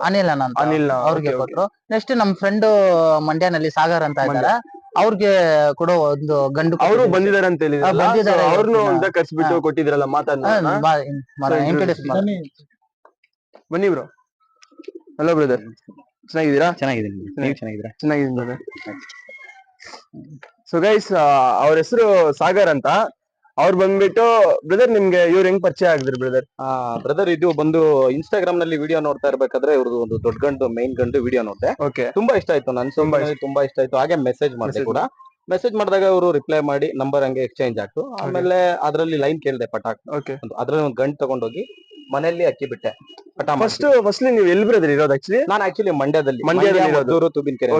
ಅನಿಲ್ ಅಂತ ಅನಿಲ್ ಅವ್ರಿಗೆ ಕೊಟ್ರು. ನೆಕ್ಸ್ಟ್ ನಮ್ ಫ್ರೆಂಡ್ ಮಂಡ್ಯನಲ್ಲಿ ಸಾಗರ್ ಅಂತ ಇದ್ದಾರೆ ಅವ್ರಿಗೆ ಕೊಡೋ ಒಂದು ಗಂಡು ಅವರು. ಬಂದಿದ್ದಾರೆ ಅಂತ ಹೇಳಿದ್ರೆ ಅವ್ರನ್ನು ಒಂದ ಕರ್ಸ್ಬಿಟ್ಟು ಕೊಟ್ಟಿದ್ರಲ್ಲ ಮಾತಾಡ ಬನ್ನಿ ಬ್ರೋ. ಹಲೋ ಬ್ರದರ್ ಚೆನ್ನಾಗಿದ್ದೀರಾ? ಚೆನ್ನಾಗಿದ್ದೀನಿ ನೀವು ಚೆನ್ನಾಗಿದ್ದೀರಾ? ಚೆನ್ನಾಗಿದ್ದೀನಿ ಬ್ರದರ್ ಸೊ ಗೈಸ್ ಅವ್ರ ಹೆಸರು ಸಾಗರ್ ಅಂತ. ಅವ್ರು ಬಂದ್ಬಿಟ್ಟು ಬ್ರದರ್ ನಿಮ್ಗೆ ಇವ್ರು ಹೆಂಗ್ ಪರಿಚಯ ಆಗಿದ್ರು ಬ್ರದರ್ ಬ್ರದರ್ ಇದು ಬಂದು ಇನ್ಸ್ಟಾಗ್ರಾಮ್ನಲ್ಲಿ ವಿಡಿಯೋ ನೋಡ್ತಾ ಇರ್ಬೇಕಾದ್ರೆ ಇವ್ರದ್ದು ಒಂದು ದೊಡ್ಡ ಗಂಡು ಮೈನ್ ಗಂಡು ವಿಡಿಯೋ ನೋಡಿದೆ. ಓಕೆ ತುಂಬಾ ಇಷ್ಟ ಆಯ್ತು ನನ್ ತುಂಬಾ ತುಂಬಾ ಇಷ್ಟ ಆಯ್ತು. ಹಾಗೆ ಮೆಸೇಜ್ ಮಾಡಿದೆ ಕೂಡ. ಮೆಸೇಜ್ ಮಾಡಿದಾಗ ಅವರು ರಿಪ್ಲೈ ಮಾಡಿ ನಂಬರ್ ಹಂಗೆ ಎಕ್ಸ್ಚೇಂಜ್ ಆಗ್ತು ಆಮೇಲೆ ಅದರಲ್ಲಿ ಲೈನ್ ಕೇಳಿದೆ ಪಟಾಕ್. ಅದ್ರಲ್ಲಿ ಒಂದು ಗಂಟು ತಗೊಂಡೋಗಿ ಮನೆಯಲ್ಲಿ ಅಕ್ಕಿ ಬಿಟ್ಟೆ. ಪಟ ಫಸ್ಟ್ ಫಸ್ಟ್ಲಿ ನೀವು ಎಲ್ಲಿ ಬರೋದ್ರಿ ಇರೋದು ಆಕ್ಚುಲಿ ನಾನು ಆಕ್ಚುಲಿ ಮಂಡ್ಯದಲ್ಲಿ. ಮಂಡ್ಯದಲ್ಲಿ ಇರೋದು. ತುಬಿನ್ಕೆರೆ.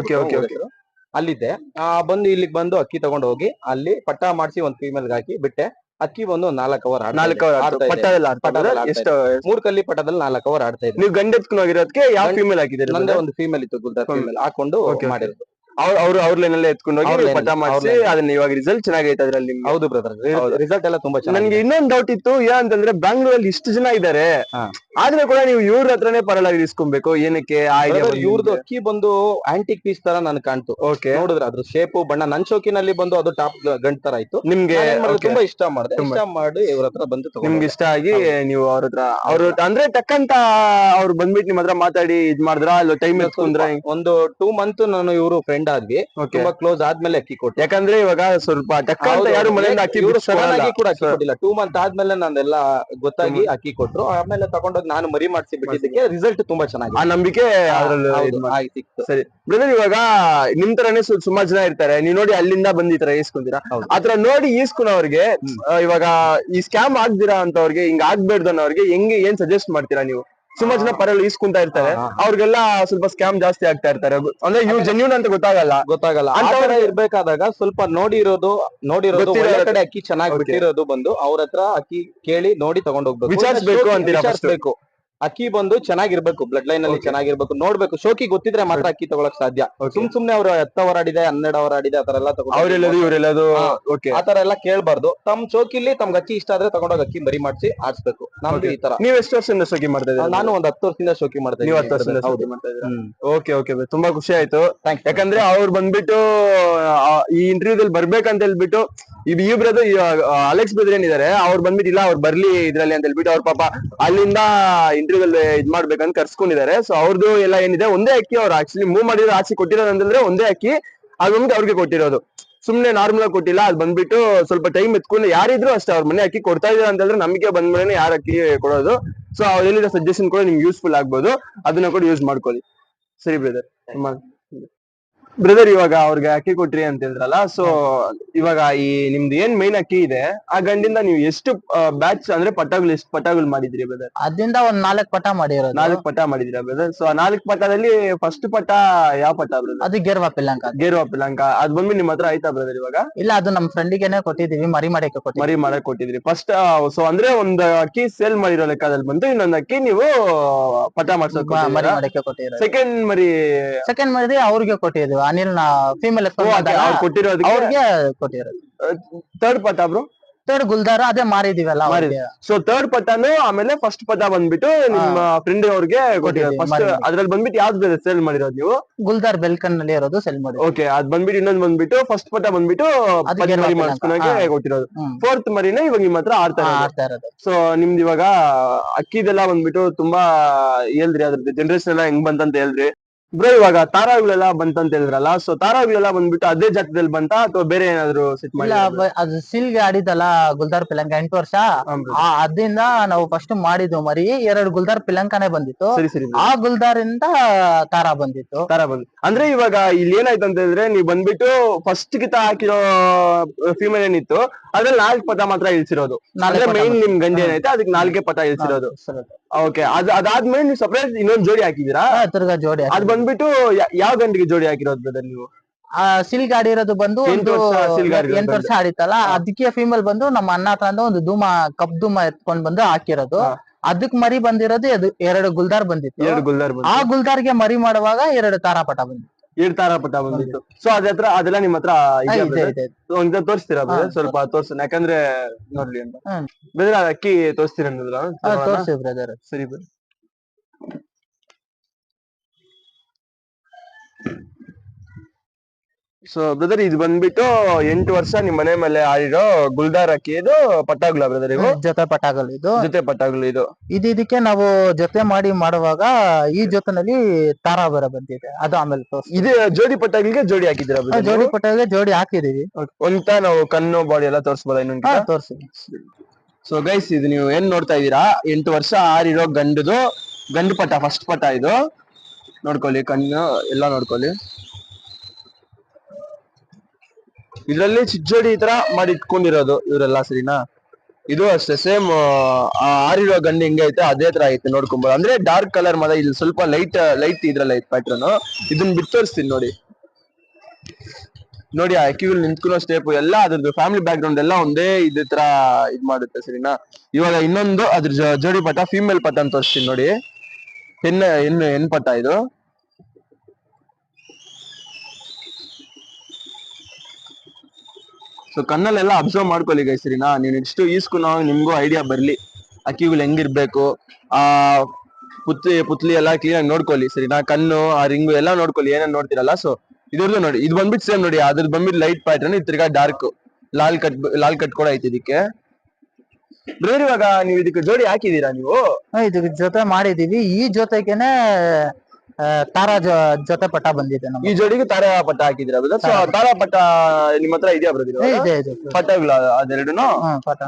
ಅಲ್ಲಿದ್ದೆ. ಆ ಬಂದು ಇಲ್ಲಿಗೆ ಬಂದು ಅಕ್ಕಿ ತಗೊಂಡು ಹೋಗಿ ಅಲ್ಲಿ ಪಟ್ಟ ಮಾಡಿಸಿ ಒಂದ್ ಫೀಮೇಲ್ ಹಾಕಿ ಬಿಟ್ಟೆ. ಅಕ್ಕಿ ಬಂದು ನಾಲ್ಕು ಅವರ್ ನಾಲ್ಕು ಪಟ್ಟದಲ್ಲಿ? ಎಷ್ಟು ಮೂರ್ ಕಲ್ಲಿ ಪಟ್ಟದಲ್ಲಿ ನಾಲ್ಕು ಅವರ್ ಆಡ್ತಾ ಇದ್ದೆ. ನೀವು ಗಂಡ ಎತ್ಕೊಂಡು ಹೋಗಿರೋದಕ್ಕೆ ಯಾವ ಫೀಮೇಲ್ ಹಾಕಿದ್ದೀರಿ ನಂದೇ ಒಂದು ಫೀಮೇಲ್ ಇತ್ತು ಗುಲ್ದಾರ್ ಫೀಮೇಲ್ ಹಾಕೊಂಡು Okay, okay. ಮಾಡಿರೋದು ಅವ್ರ ಅವ್ರ ಲೈನ್ ಅಲ್ಲೇ ಎತ್ಕೊಂಡು ಅವ್ರ ಹೋಗಿ line ಅಲ್ಲಿ, ಮಾಡಿಸಿ line ಅದನ್ನ ಇವಾಗ ರಿಸಲ್ಟ್ ಚೆನ್ನಾಗೈತೆ ಅದ್ರಲ್ಲಿ. ನಿಮ್ಗೆ ಹೌದು ಬ್ರದರ್ ಹೌದು. ರಿಸಲ್ಟ್ ಎಲ್ಲ ತುಂಬಾ ನನ್ಗೆ ಚೆನ್ನಾಗಿ ಇನ್ನೊಂದ್ ಡೌಟ್ ಇತ್ತು ಯಾ ಅಂತಂದ್ರೆ ಬೆಂಗಳೂರಲ್ಲಿ ಇಷ್ಟು ಜನ ಇದ್ದಾರೆ ಹಾ. ಆದ್ರೆ ಕೂಡ ನೀವು ಇವ್ರ ಹತ್ರನೇ ಪರಳಾಗಿ ಇಸ್ಕೊಬೇಕು ಏನಕ್ಕೆ ಆ ಐಡಿಯಾ ಇವ್ರದ್ದು ಅಕ್ಕಿ ಬಂದು ಆಂಟಿಕ್ ಪೀಸ್ ತರ ನನ್ ಕಾಣ್ತು. ಓಕೆ ನೋಡಿದ್ರೆ ಅದ್ರ ಶೇಪ್ ಬಣ್ಣ ನನ್ ಶೋಕಿನಲ್ಲಿ ಬಂದು ಅದು ಟಾಪ್ ಗಂಟ್ ತರ ಇತ್ತು ನಿಮ್ಗೆ ನಾನ್ ಏನ್ ಮಾಡ್ದೆ, okay. ತುಂಬಾ ಇಷ್ಟ ಮಾಡಿದೆ. ತುಂಬಾ. ಇಷ್ಟ ಮಾಡಿ ಇವ್ರ ಹತ್ರ ಬಂದು ನಿಮ್ಗೆ. ಇಷ್ಟ ಆಗಿ ನೀವು ಅವ್ರ ಹತ್ರ ಅವ್ರ ಅಂದ್ರೆ ತಕ್ಕಂತ ಅವ್ರು ಬಂದ್ಬಿಟ್ಟು ನಿಮ್ ಹತ್ರ ಮಾತಾಡಿ ಇದ್ ಮಾಡಿದ್ರ? ಅಲ್ಲ ಟೈಮ್ ಎತ್ಕೊಂಡ್ರೆ? ಒಂದು ಟೂ ಮಂತ್ ನಾನು ಇವರು ಫ್ರೆಂಡ್ ಆದ್ವಿ. ಓಕೆ ತುಂಬಾ ಕ್ಲೋಸ್ ಆದ್ಮೇಲೆ ಅಕ್ಕಿ ಕೊಟ್ಟೆ ಯಾಕಂದ್ರೆ ಇವಾಗ ಸ್ವಲ್ಪ ಟಕ್ಕ ಯಾರು ಹೌದು. ಮನೆಯಿಂದ ಅಕ್ಕಿ ಇವ್ರು ಬಿಡ್ಸ್ಕೊಳಲ್ಲ. ಆಗಿ ಕೂಡ ಅಕ್ಕಿ So, ಕೊಟ್ಟಿಲ್ಲ. ಟೂ ಮಂತ್ ಆದ್ಮೇಲೆ ನಾನೆಲ್ಲ ಗೊತ್ತಾಗಿ ಅಕ್ಕಿ ಕೊಟ್ರು. ಆಮೇಲೆ ತಗೊಂಡೋಗಿ ನಾನು ಮರಿ ಮಾಡಿಸಿ ಬಿಟ್ಟಿದ್ದಕ್ಕೆ ರಿಸಲ್ಟ್ ತುಂಬಾ ಚೆನ್ನಾಗಿ ಆ ನಂಬಿಕೆ. ಆಯ್ತು, ಸರಿ. ಬ್ರದರ್ ಇವಾಗ ನಿಮ್ ತರನೇ ಸುಮಾರು ಜನ ಇರ್ತಾರೆ. ನೀವ್ ನೋಡಿ ಅಲ್ಲಿಂದ ಬಂದ್ ಈ ತರ ಈಸ್ಕೊಂತೀರಾ? ಆತರ ನೋಡಿ ಈಸ್ಕೊನವ್ರಿಗೆ. ಇವಾಗ ಈ ಸ್ಕ್ಯಾಮ್ ಆಗ್ದಿರಾ ಅಂತವ್ರಿಗೆ ಹಿಂಗ್ ಆಗ್ಬೇಡ್ದು ಅನ್ನೋರ್ಗೆ ಹೆಂಗೆ ಏನ್ ಸಜೆಸ್ಟ್ ಮಾಡ್ತೀರಾ ನೀವು? ಸುಮಾರು ಜನ ಪರಲ್ಲಿ ಈಸ್ಕೊಂತಾ ಇರ್ತಾರೆ. ಅವ್ರಿಗೆಲ್ಲ ಸ್ವಲ್ಪ ಸ್ಕ್ಯಾಮ್ ಜಾಸ್ತಿ ಆಗ್ತಾ ಇರ್ತಾರೆ. ಅಂದ್ರೆ ಇವ್ ಜೆನ್ಯೂನ್ ಅಂತ ಗೊತ್ತಾಗಲ್ಲ. ಗೊತ್ತಾಗಲ್ಲ. ಆ ಅಂತವ್ರು- ಇರ್ಬೇಕಾದಾಗ ಸ್ವಲ್ಪ ನೋಡಿರೋದು ನೋಡಿರೋದು ಒಳ್ಳೆ ಕಡೆ ಅಕ್ಕಿ ಚೆನ್ನಾಗಿ ಬಿಟ್ಟಿರೋದು ಬಂದು ಅವ್ರ ಹತ್ರ ಅಕ್ಕಿ ಕೇಳಿ ನೋಡಿ ತಗೊಂಡೋಗ್ಬೇಕು ವಿಚಾರಿಸ್ಬೇಕು ಅಂತೀರಾ first? ವಿಚಾರಿಸ್ಬೇಕು. ಅಕ್ಕಿ ಬಂದು ಚೆನ್ನಾಗಿರ್ಬೇಕು ಬ್ಲಡ್ ಲೈನ್ ಅಲ್ಲಿ. ಚೆನ್ನಾಗಿರ್ಬೇಕು ನೋಡ್ಬೇಕು ಶೋಕಿ ಗೊತ್ತಿದ್ರೆ ಮಾತ್ರ ಅಕ್ಕಿ ತಗೊಳಕ್ ಸಾಧ್ಯ. ಸುಮ್ ಸುಮ್ನೆ ಅವ್ರು ಹತ್ತ ಅವರ್ ಆಡಿದೆ ಹನ್ನೆರಡು ಅವರ್ ಆಡಿದೆ ಆತರ ಎಲ್ಲ ತಗೊಂಡು ಇವ್ರೆಲ್ಲದು ಆತರ ಎಲ್ಲ ಕೇಳ್ಬಾರ್ದು. ತಮ್ ಶೋಕಿಲಿ ತಮ್ಗೆ ಅಕ್ಕಿ ಇಷ್ಟ ಆದ್ರೆ ತಗೊಂಡೋಗಿ ಅಕ್ಕಿ ಮರಿ ಮಾಡಿಸಿ ಆಡ್ಸ್ಬೇಕು. ನಾವು ಈ ತರ ನೀವ್ ಎಷ್ಟು ವರ್ಷದಿಂದ ಶೋಕಿ ಮಾಡ್ತಾ ಇದ್ದೀರಾ? ನಾನು ಒಂದ್ ಹತ್ತು ವರ್ಷದಿಂದ ಶೋಕಿ ಮಾಡ್ತಾ ನೀವು ಹತ್ತು ವರ್ಷದಿಂದ ಶೋಕಿ ಮಾಡ್ತಾ ಇದ್ದೀರಾ? ಓಕೆ ಓಕೆ ತುಂಬಾ ಖುಷಿ ಆಯ್ತು. ಯಾಕಂದ್ರೆ ಅವ್ರು ಬಂದ್ಬಿಟ್ಟು ಈ ಇಂಟರ್ವ್ಯೂ ಇಂಟರ್ವ್ಯೂದಲ್ಲಿ ಬರ್ಬೇಕಂತ ಹೇಳ್ಬಿಟ್ಟು ಇದು ಈ ಬ್ರದರ್ ಅಲೆಕ್ಸ್ ಬ್ರದರ್ ಏನಿದ್ದಾರೆ ಅವ್ರು ಬಂದ್ಬಿಟ್ಟು ಇಲ್ಲ ಅವ್ರು ಬರ್ಲಿ ಇದ್ರಲ್ಲಿ ಅಂತ ಹೇಳ್ಬಿಟ್ಟು ಅವ್ರ ಪಾಪ ಅಲ್ಲಿಂದ ಇಂಟರ್ವ್ಯೂದಲ್ಲಿ ಇದ್ ಮಾಡ್ಬೇಕಂತ ಕರ್ಸ್ಕೊಂಡಿದ್ದಾರೆ. ಸೊ ಅವ್ರದ್ದು ಎಲ್ಲ ಏನಿದೆ, ಒಂದೇ ಅಕ್ಕಿ ಅವ್ರು ಆಕ್ಚುಲಿ ಮೂವ್ ಮಾಡಿರೋ ಆಚೆ ಕೊಟ್ಟಿರೋದು ಅಂತಂದ್ರೆ ಒಂದೇ ಅಕ್ಕಿ ಅದು ಬಂದ್ಬಿಟ್ಟು ಅವ್ರಿಗೆ ಕೊಟ್ಟಿರೋದು. ಸುಮ್ನೆ ನಾರ್ಮಲ್ ಆಗಿ ಕೊಟ್ಟಿಲ್ಲ, ಅದು ಬಂದ್ಬಿಟ್ಟು ಸ್ವಲ್ಪ ಟೈಮ್ ಎತ್ಕೊಂಡು ಯಾರಿದ್ರು ಅಷ್ಟೇ ಅವ್ರ ಮನೆ ಅಕ್ಕಿ ಕೊಡ್ತಾ ಇದಾರೆ ಅಂತಂದ್ರೆ ನಮಗೆ ಬಂದ್ಮೇಲೆ ಯಾರ ಅಕ್ಕಿ ಕೊಡೋದು. ಸೊ ಅವ್ರ ಏನಿರೋ ಸಜೆಷನ್ ಕೂಡ ನಿಮ್ಗೆ ಯೂಸ್ಫುಲ್ ಆಗ್ಬೋದು. ಅದನ್ನ ಕೂಡ ಯೂಸ್ ಮಾಡ್ಕೊಳ್ಳಿ. ಸರಿ ಬ್ರದರ್ ಬ್ರದರ್ ಇವಾಗ ಅವ್ರಿಗೆ ಅಕ್ಕಿ ಕೊಟ್ರಿ ಅಂತ ಹೇಳಿದ್ರಲ್ಲ ಸೊ ಇವಾಗ ಈ ನಿಮ್ದು ಏನ್ ಮೈನ್ ಅಕ್ಕಿ ಇದೆ ಆ ಗಂಡಿಂದ ನೀವು ಎಷ್ಟು ಬ್ಯಾಚ್ ಅಂದ್ರೆ ಪಟಾಗಳು ಎಷ್ಟು ಪಟಾಗಳು ಮಾಡಿದ್ರಿ ಬ್ರದರ್ ಅದರಿಂದ ಒಂದ್ ನಾಲ್ಕ್ ಪಟ ಮಾಡಿರೋದು. ನಾಲ್ಕು ಪಟ ಮಾಡಿದಿರಾ ಬ್ರದರ್ ಸೊ ಆ ನಾಲ್ಕು ಪಟದಲ್ಲಿ ಫಸ್ಟ್ ಪಟ ಯಾವ ಪಟ ಬ್ರದರ್ ಅದು ಗೆರ್ವಾ ಪಿಲ್ಲಂಕ. ಗೇರ್ವಾ ಪಿಲ್ಲಂಕ. ಪಿಲಂಕ ಅದ್ ಬಂದ್ಬಿಟ್ಟು ನಿಮ್ ಹತ್ರ ಆಯ್ತಾ ಬ್ರದರ್ ಇವಾಗ? ಇಲ್ಲ ಅದು ನಮ್ ಫ್ರೆಂಡಿಗೆನೆ ಕೊಟ್ಟಿದೀವಿ ಮರಿ ಮಾಡಕ್ಕೆ ಕೊಟ್ಟಿದ್ವಿ ಮರಿ ಮಾಡಕ್ ಕೊಟ್ಟಿದ್ರಿ. ಫಸ್ಟ್ ಸೊ ಅಂದ್ರೆ ಒಂದ್ ಅಕ್ಕಿ ಸೇಲ್ ಮಾಡಿರೋ ಲೆಕ್ಕದಲ್ಲಿ ಬಂತು ಇನ್ನೊಂದ್ ಅಕ್ಕಿ ನೀವು ಪಟ ಮಾಡ್ಸೋಕ್ ಮರಿ ಮಾಡಕ್ಕೆ ಕೊಟ್ಟಿರೋದು. ಸೆಕೆಂಡ್ ಮರಿ ಸೆಕೆಂಡ್ ಮರಿ ಅವ್ರಿಗೆ ಕೊಟ್ಟಿದ್ವಿ ಅನಿಲ್ನ ಫೀಮೇಲ್ ಅವ್ರು ಕೊಟ್ಟಿರೋದು ಅವ್ರಿಗೆ ಕೊಟ್ಟಿರೋದು. ಥರ್ಡ್ ಪಟ ಬ್ರೋ? ಥರ್ಡ್ ಗುಲ್ದಾರ ಅದೇ ಮಾರಿದೀವಲ್ಲ. ಅವ್ರಿಗೆ. ಸೊ ಥರ್ಡ್ ಪಟಾನು ಆಮೇಲೆ ಫಸ್ಟ್ ಪಟ ಬಂದ್ಬಿಟ್ಟು ನಿಮ್ಮ ಫ್ರೆಂಡ್ ಅವ್ರಿಗೆ ಕೊಟ್ಟಿರೋದು. ಫಸ್ಟ್. ಅದ್ರಲ್ಲಿ ಬಂದ್ಬಿಟ್ಟು ಯಾವ್ದು ಸೇಲ್ ಮಾಡಿರೋದು ನೀವು? ಗುಲ್ದಾರ್ ಬೆಲ್ಕನ್ನಲ್ಲಿ ಇರೋದು ಸೆಲ್ ಮಾಡಿ ಓಕೆ ಅದ್ ಬಂದ್ಬಿಟ್ಟು ಇನ್ನೊಂದ್ ಬಂದ್ಬಿಟ್ಟು ಫಸ್ಟ್ ಪಟ ಬಂದ್ಬಿಟ್ಟು ಮರಿ ಮಾಡಿಸ್ಕೊಳಕ್ಕೆ ಕೊಟ್ಟಿರೋದು. ಫೋರ್ತ್ ಮರಿನ ಇವಾಗ ನಿಮ್ಮ ಹತ್ರ ಆಡ್ತಾ ಹಾ, ಇರೋದು. ಆಡ್ತಾ ಇರೋದು. ಸೊ ನಿಮ್ದು ಇವಾಗ ಅಕ್ಕಿದೆಲ್ಲ ಬಂದ್ಬಿಟ್ಟು ತುಂಬಾ ಹೇಳ್ರಿ ಅದ್ರದ್ದು ಜನರೇಷನ್ ಎಲ್ಲ ಹೆಂಗ್ ಬಂತಂತ ಹೇಳ್ರಿ ಬ್ರೋ ಇವಾಗ ತಾರಾಗಳೆಲ್ಲ ಬಂತಂತ ಹೇಳಿದ್ರಲ್ಲ ಸೊ ತಾರಾಗಳೆಲ್ಲ ಬಂದ್ಬಿಟ್ಟು ಅದೇ ಜಾಗದಲ್ಲಿ ಬಂತ ಅಥವಾ ಬೇರೆ ಏನಾದ್ರು ಸೆಟ್ ಮಾಡಿ ಬ- ಅದು ಸಿಲ್ಗೆ ಆಡಿದಲ್ಲ ಗುಲ್ದಾರ್ ಪಿಲಂಕ ಎಂಟು ವರ್ಷ? ಆ ಅದರಿಂದ ನಾವು ಫಸ್ಟ್ ಮಾಡಿದ್ವು ಮರಿ ಎರಡು ಗುಲ್ದಾರ್ ಪಿಲಂಕನೇ ಬಂದಿತ್ತು. ಆ ಸರಿ ಇಂದ ಆ ಗುಲ್ದಾರಿಂದ ತಾರ ಬಂದಿತ್ತು. ತಾರಾ ಬಂದ್ ಅಂದ್ರೆ ಇವಾಗ ಇಲ್ಲಿ ಏನಾಯ್ತು ಅಂತ ಹೇಳಿದ್ರೆ ನೀವು ಬಂದ್ಬಿಟ್ಟು ಫಸ್ಟ್ ಕಿತ ಹಾಕಿರೋ ಫೀಮೇಲ್ ಏನಿತ್ತು ಅದ್ರಲ್ಲಿ ನಾಲ್ಕು ಪದ ಮಾತ್ರ ಇಳಿಸಿರೋದು. ನಾಲ್ಕು ಅಂದ್ರೆ ಪಟ ಮೈನ್. ನಿಮ್ ಗಂಡಿ ಏನೈತೆ ಅದಕ್ಕೆ ನಾಲ್ಕೇ ಪದ ಇಳಿಸಿರೋದು. ಸರಿ. ಓಕೆ ಅದ್ ಅದಾದ್ಮೇಲೆ ನೀವು ಸಪರೇಟ್ ಇನ್ನೊಂದ್ ಜೋಡಿ ಹಾಕಿದೀರಾ ಹಾ, ತಿರ್ಗಾ ಜೋಡಿ ಅದ್ ಬಂದ್ಬಿಟ್ಟು ಯಾ- ಯಾವ ಗಂಡಿಗೆ ಜೋಡಿ ಹಾಕಿರೋದು brother ನೀವು? ಆ ಸಿಲ್ಗ್ ಆಡಿರೋದು ಬಂದು ಎಂಟು ಒಂದು ವರ್ಷ ಸಿಲ್ಗ್ ಆಡಿರೋದು ಎಂಟು ವರ್ಷ ಆಡಿತ್ತಲ್ಲ. ಅದಕ್ಕೆ ಫೀಮೇಲ್ ಬಂದು ನಮ್ಮ ಅಣ್ಣ ಹತ್ರ ಒಂದು ಧೂಮ ಕಪ್ ಧೂಮ ಎತ್ಕೊಂಡ್ ಬಂದು ಹಾಕಿರೋದು. ಹಾ. ಅದಕ್ ಮರಿ ಬಂದಿರೋದು ಅದು ಎರಡು ಗುಲ್ದಾರ್ ಬಂದಿತ್ತು. ಎರಡು ಗುಲ್ದಾರ್ ಆ ಗುಲ್ದಾರ್ಗೆ ಮರಿ ಮಾಡುವಾಗ ಎರಡು ತಾರಾಪಟ ಬಂದಿತ್ತು. ಎರಡು ತಾರ ಪಟ ಬಂದಿತ್ತು ಸೊ ಅದ ಹತ್ರ ಅದೆಲ್ಲ ನಿಮ್ ಹತ್ರ. ಒಂದ್ ತೋರಿಸ್ತೀರಾ ಬ್ರದರ್ ಸ್ವಲ್ಪ ತೋರ್ಸೋಣ ಯಾಕಂದ್ರೆ ನೋಡ್ಲಿ ಅಂತ. ಬ್ರದರ್ ಬೇರೆ ಅಕ್ಕಿ ತೋರಿಸ್ತೀರ ತೋರ್ಸಿ ಬ್ರದರ್ ಸರಿ brother. ಸೊ ಬ್ರದರ್ ಇದು ಬಂದ್ಬಿಟ್ಟು ಎಂಟು ವರ್ಷ ನಿಮ್ ಮನೆ ಮೇಲೆ ಆಡಿರೋ ಗುಲ್ದಾರ್ ಅಕ್ಕಿದು ಪಟ್ಟಾಗ್ಲ ಬ್ರದರ್ ಇವು ಜೊತೆ ಪಟಾಗಲ್ ಇದು. ಜೊತೆ ಪಟ್ಟಾಗ್ಲು ಇದು. ಇದು ಇದಕ್ಕೆ ನಾವು ಜೊತೆ ಮಾಡಿ ಮಾಡುವಾಗ ಈ ಜೊತೆನಲ್ಲಿ ತಾರಾಬರ ಬಂದಿದೆ. ಅದು ಆಮೇಲೆ ಇದು ಜೋಡಿ ಪಟ್ಟಾಗ್ಲಿಗೆ ಜೋಡಿ ಹಾಕಿದ್ದೀರಾ brother ಜೋಡಿ ನೀವು? ಪಟಾಗೆ ಜೋಡಿ ಹಾಕಿದೀವಿ ಅಂತ ನಾವು ಕಣ್ಣು ಬಾಡಿ ಎಲ್ಲ ತೋರಿಸ್ಬೋದಾ ಹಾ ಇನ್ನೊಂದು ತೋರ್ಸಿ ಸೊ ಗೈಸ್ ಇದು ನೀವು ಏನ್ ನೋಡ್ತಾ ಇದೀರಾ ಎಂಟು ವರ್ಷ ಆರಿರೋ ಗಂಡದು ಗಂಡು ಪಟ ಫಸ್ಟ್ ಪಟ ಇದು. ನೋಡ್ಕೊಳ್ಳಿ ಕಣ್ಣು ಎಲ್ಲ ನೋಡ್ಕೊಳ್ಳಿ. ಇದ್ರಲ್ಲಿ ಚಿಜ್ಜಡಿ ತರ ಮಾಡಿ ಇಟ್ಕೊಂಡಿರೋದು ಇವರೆಲ್ಲ, ಸರಿನಾ? ಇದು ಅಷ್ಟೇ, ಸೇಮ್ ಆರಿರೋ ಗಂಡು ಐತೆ, ಅದೇ ತರ ಐತೆ ನೋಡ್ಕೊಂಬೋದು. ಅಂದ್ರೆ ಡಾರ್ಕ್ ಕಲರ್ ಮಾತ್ರ, ಇಲ್ಲಿ ಸ್ವಲ್ಪ ಲೈಟ್ ಲೈಟ್ ಇದ್ರಲ್ಲ ಐತೆ ಪ್ಯಾಟ್ರನ್ ಇದನ್ನ ಬಿಟ್ಟು ತೋರಿಸ್ತೀನಿ ನೋಡಿ. ನೋಡಿ, ಆ ಅಕ್ಕಿಗಳು ನಿಂತ್ಕೊಳ್ಳೋ ಸ್ಟೇಪ್ ಎಲ್ಲ ಅದ್ರದ್ದು ಫ್ಯಾಮಿಲಿ ಬ್ಯಾಕ್ ಗ್ರೌಂಡ್ ಎಲ್ಲ ಒಂದೇ ಇದೇ ತರ ಇದ್ ಮಾಡುತ್ತೆ, ಸರಿನಾ? ಇವಾಗ ಇನ್ನೊಂದು ಅದ್ರ ಜೋಡಿ ಪಟ ಫೀಮೇಲ್ ಪಟ ಅಂತ ತೋರಿಸ್ತೀನಿ ನೋಡಿ. ಹೆಣ್ಣು ಹೆಣ್ಣು ಹೆಣ್ ಪಟ ಇದು. ಸೊ ಕಣ್ಣಲ್ಲೆಲ್ಲ ಅಬ್ಸರ್ವ್ ಮಾಡ್ಕೊಳ್ಳಿ ಗೈಸ್ ಸರಿನಾ? ನೀವು ನೆಕ್ಸ್ಟ್ ನಾವು ನಿಮ್ಗೂ ಐಡಿಯಾ ಬರ್ಲಿ. ಅಕ್ಕಿಗಳು ಹೆಂಗಿರ್ಬೇಕು? ಆ ಪುತ್ಲಿ ಪುತ್ಲಿ ಎಲ್ಲ ಕ್ಲೀನ್ ಆಗಿ ನೋಡ್ಕೊಳ್ಳಿ ಸರಿನಾ? ಕಣ್ಣು, ಆ ರಿಂಗು ಎಲ್ಲ ನೋಡ್ಕೊಳ್ಳಿ, ಏನೇನು ನೋಡ್ತಿರಲ್ಲ? ಸೊ ಇದ್ರದ್ದು ನೋಡಿ, ಇದು ಬಂದ್ಬಿಟ್ಟು ಸೇಮ್ ನೋಡಿ, ಅದ್ರದ್ದು ಬಂದ್ಬಿಟ್ಟು ಲೈಟ್ ಪ್ಯಾಟರ್ನ್ ಇದು ತಿರ್ಗಾ ಡಾರ್ಕ್ ಲಾಲ್ ಕಟ್ ಲಾಲ್ ಕಟ್ ಕೂಡ ಐತಿ ಇದಕ್ಕೆ. ಬ್ರದರ್ ಇವಾಗ ನೀವು ಇದಕ್ಕೆ ಜೋಡಿ ಹಾಕಿದೀರಾ ನೀವು? ಇದಕ್ಕೆ ಇದು ಜೊತೆ ಮಾಡಿದೀವಿ ಈ ಜೊತೆಗೇನೆ ತಾರಾ ಜೊತೆ ಪಟ ಬಂದಿದೆ ಈ ಜೋಡಿಗೆ ತಾರಾ ಪಟ್ಟ ಹಾಕಿದ್ರೆ ಬ್ರದರ್? ಸೊ ತಾರಾ ಪಟ್ಟ ನಿಮ್ಮ ಹತ್ರ ಇದೆಯಾ ಏ, ಇದೆ ಇದೆ ಪಟ್ಟಗಳು ಅದೆರಡುನು ಹ್ಮ್ ಪಟ.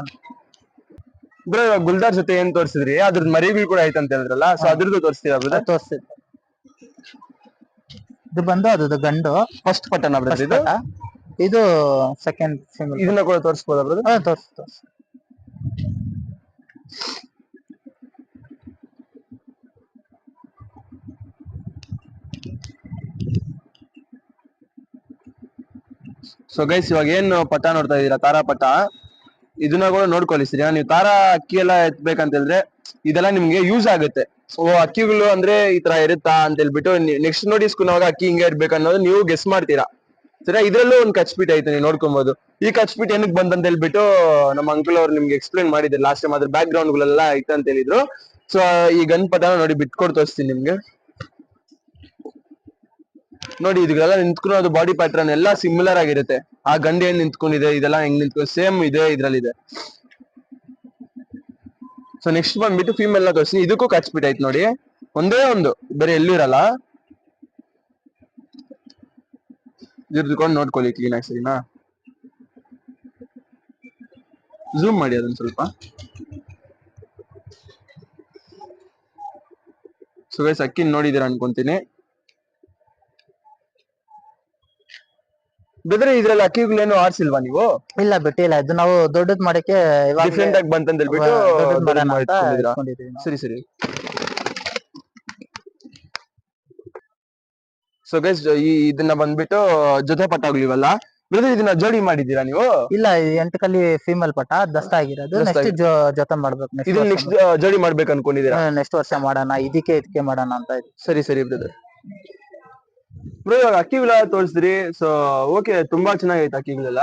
ಬ್ರದರ್ ಗುಲ್ದಾರ್ ಜೊತೆ ಏನ್ ತೋರಿಸಿದ್ರಿ? ಅದ್ರದ್ ಮರಿಗಳು ಕೂಡ ಐತಂತ ಅಂತ ಹೇಳಿದ್ರಲ್ಲ ಸೊ ಅದ್ರದ್ದು ತೋರಿಸ್ತೀರಾ ಬ್ರದರ್? ಇದು ಬಂದು ಅದು ಗಂಡು. ಫಸ್ಟ್ ಪಟ್ಟನ ಬ್ರದರ್ ಇದು? ಸೆಕೆಂಡ್ ಸಿಂಗಲ್ ಇದನ್ನ ಕೂಡ ತೋರಿಸ್ಬೋದಾ ಬ್ರದರ್? ತೋರ್ಸ್ ತೋರ್ಸಿ. ಸೊ ಗೈಸ್ ಇವಾಗ ಏನು ಪಟ ನೋಡ್ತಾ ಇದೀರಾ ತಾರಾ ಪಟ. ಇದನ್ನ ಕೂಡ ನೋಡ್ಕೊಳ್ಳಿ ಸರಿ ನೀವು ತಾರಾ ಅಕ್ಕಿ ಎಲ್ಲ ಎತ್ಬೇಕಂತ ಹೇಳಿದ್ರೆ ಇದೆಲ್ಲ ನಿಮ್ಗೆ ಯೂಸ್ ಆಗುತ್ತೆ. ಓ ಅಕ್ಕಿಗಳು ಅಂದ್ರೆ ಈ ತರ ಇರುತ್ತಾ ಅಂತ ಹೇಳ್ಬಿಟ್ಟು ನೆಕ್ಸ್ಟ್ ನೋಡಿ ಅಕ್ಕಿ ಹಿಂಗೆ ಇರ್ಬೇಕು ಅನ್ನೋದು ನೀವು ಗೆಸ್ ಮಾಡ್ತೀರಾ? ಸರಿ ಇದ್ರಲ್ಲೂ ಒಂದು ಕಚ್ಪೀಟ್ ಐತೆ ನೀವು ನೋಡ್ಕೊಬಹುದು ಈ ಕಚ್ಬಿಟ್ ಏನಕ್ಕೆ ಬಂದಂತ ಹೇಳ್ಬಿಟ್ಟು ನಮ್ಮ ಅಂಕಲ್ ಅವ್ರು ನಿಮ್ಗೆ ಎಕ್ಸ್ಪ್ಲೈನ್ ಮಾಡಿದ್ರು. ಲಾಸ್ಟ್ ಟೈಮ್ ಅದ್ರ ಬ್ಯಾಕ್ ಗ್ರೌಂಡ್ ಗಳೆಲ್ಲ ಐತೆ ಅಂತ ಹೇಳಿದ್ರು ಸೊ ಈ ಗನ್ ಪಟನ ನೋಡಿ ಬಿಟ್ಕೊಡ್ ತೋರಿಸ್ತೀನಿ ನಿಮ್ಗೆ. ನೋಡಿ ಇದೆಲ್ಲ ನಿಂತ್ಕೊಳ್ಳೋದು ಬಾಡಿ ಪ್ಯಾಟರ್ನ್ ಎಲ್ಲ ಸಿಮಿಲರ್ ಆಗಿರುತ್ತೆ. ಆ ಗಂಡಿ ಏನ್ ನಿಂತ್ಕೊಂಡಿದೆ, ಇದೆಲ್ಲ ಹೆಂಗ್ ನಿಂತ್ಕೊಂಡು ಸೇಮ್ ಇದೆ ಇದ್ರಲ್ಲಿದೆ. ಸೊ ನೆಕ್ಸ್ಟ್ ಬಂದ್ಬಿಟ್ಟು ಫೀಮೇಲ್ನ ತೋರಿಸಿ ಇದಕ್ಕೂ ಕಚ್ಬಿಟ್ ಐತ್ ನೋಡಿ. ಒಂದೇ ಒಂದು. ಬೇರೆ ಎಲ್ಲೂ ಇರಲ್ಲ. ಇದ್ಕೊಂಡು ನೋಡ್ಕೊಳ್ಳಿ ಕ್ಲೀನ್ ಆಗಿ ಸರಿನಾ? ಝೂಮ್ ಮಾಡಿ ಅದನ್ನ ಸ್ವಲ್ಪ. ಸೊ ಗೈಸ್ ಅಕ್ಕಿ ನೋಡಿದೀರ ಅನ್ಕೊಂತೀನಿ. ಬೆದ್ರೆ ಇದ್ರಲ್ಲಿ ಅಕ್ಕಿಗಳೇನು ಆಡ್ಸಿಲ್ವಾ ನೀವು? ಇಲ್ಲ ಬಿಟ್ಟಿಲ್ಲ ಇದು ನಾವು ದೊಡ್ಡದ್ ಮಾಡಕ್ಕೆ ಇವಾಗ ಡಿಫ್ರೆಂಟ್ ಆಗಿ ಬಂತಂತ ಹೇಳ್ಬಿಟ್ಟು ದೊಡ್ಡದ್ ದೊಡ್ಡದ್ ಮಾಡೋಣ ಅಂತ ಇಟ್ಕೊಂಡಿದ್ದೀರಾ? ಇಟ್ಕೊಂಡಿದೀವಿ ನಾವು. ಸರಿ ಸರಿ. ಸೊ ಗೈಸ್ ಈ ಇದನ್ನ ಬಂದ್ಬಿಟ್ಟು ಜೊತೆ ಪಟ್ಟ ಆಗ್ಲಿವಲ್ಲ ಬ್ರದರ್ ಇದನ್ನ ಜೋಡಿ ಮಾಡಿದ್ದೀರಾ ನೀವು? ಇಲ್ಲ ಈ ಎಂಟು ಕಲ್ಲಿ ಫೀಮೇಲ್ ಪಟ ದಸ್ತ ಆಗಿರೋದು. ದಸ್ತ ನೆಕ್ಸ್ಟ್ ಜೊತೆ ಮಾಡ್ಬೇಕು ಇದನ್ನ ನೆಕ್ಸ್ಟ್ ಜೋಡಿ ಮಾಡ್ಬೇಕು ಅನ್ಕೊಂಡಿದ್ದೀರಾ ನೆಕ್ಸ್ಟ್ ವರ್ಷ ಮಾಡೋಣ ಇದಕ್ಕೆ ಇದಕ್ಕೆ ಮಾಡೋಣ ಅಂತ. ಸರಿ ಸರಿ ಬ್ರದರ್. ಬ್ರೋ ಇವಾಗ ಅಕ್ಕಿಗಳೆಲ್ಲ ತೋರಿಸಿದ್ರಿ ಸೊ ಓಕೆ ತುಂಬಾ ಚೆನ್ನಾಗೈತೆ ಅಕ್ಕಿಗಳೆಲ್ಲ.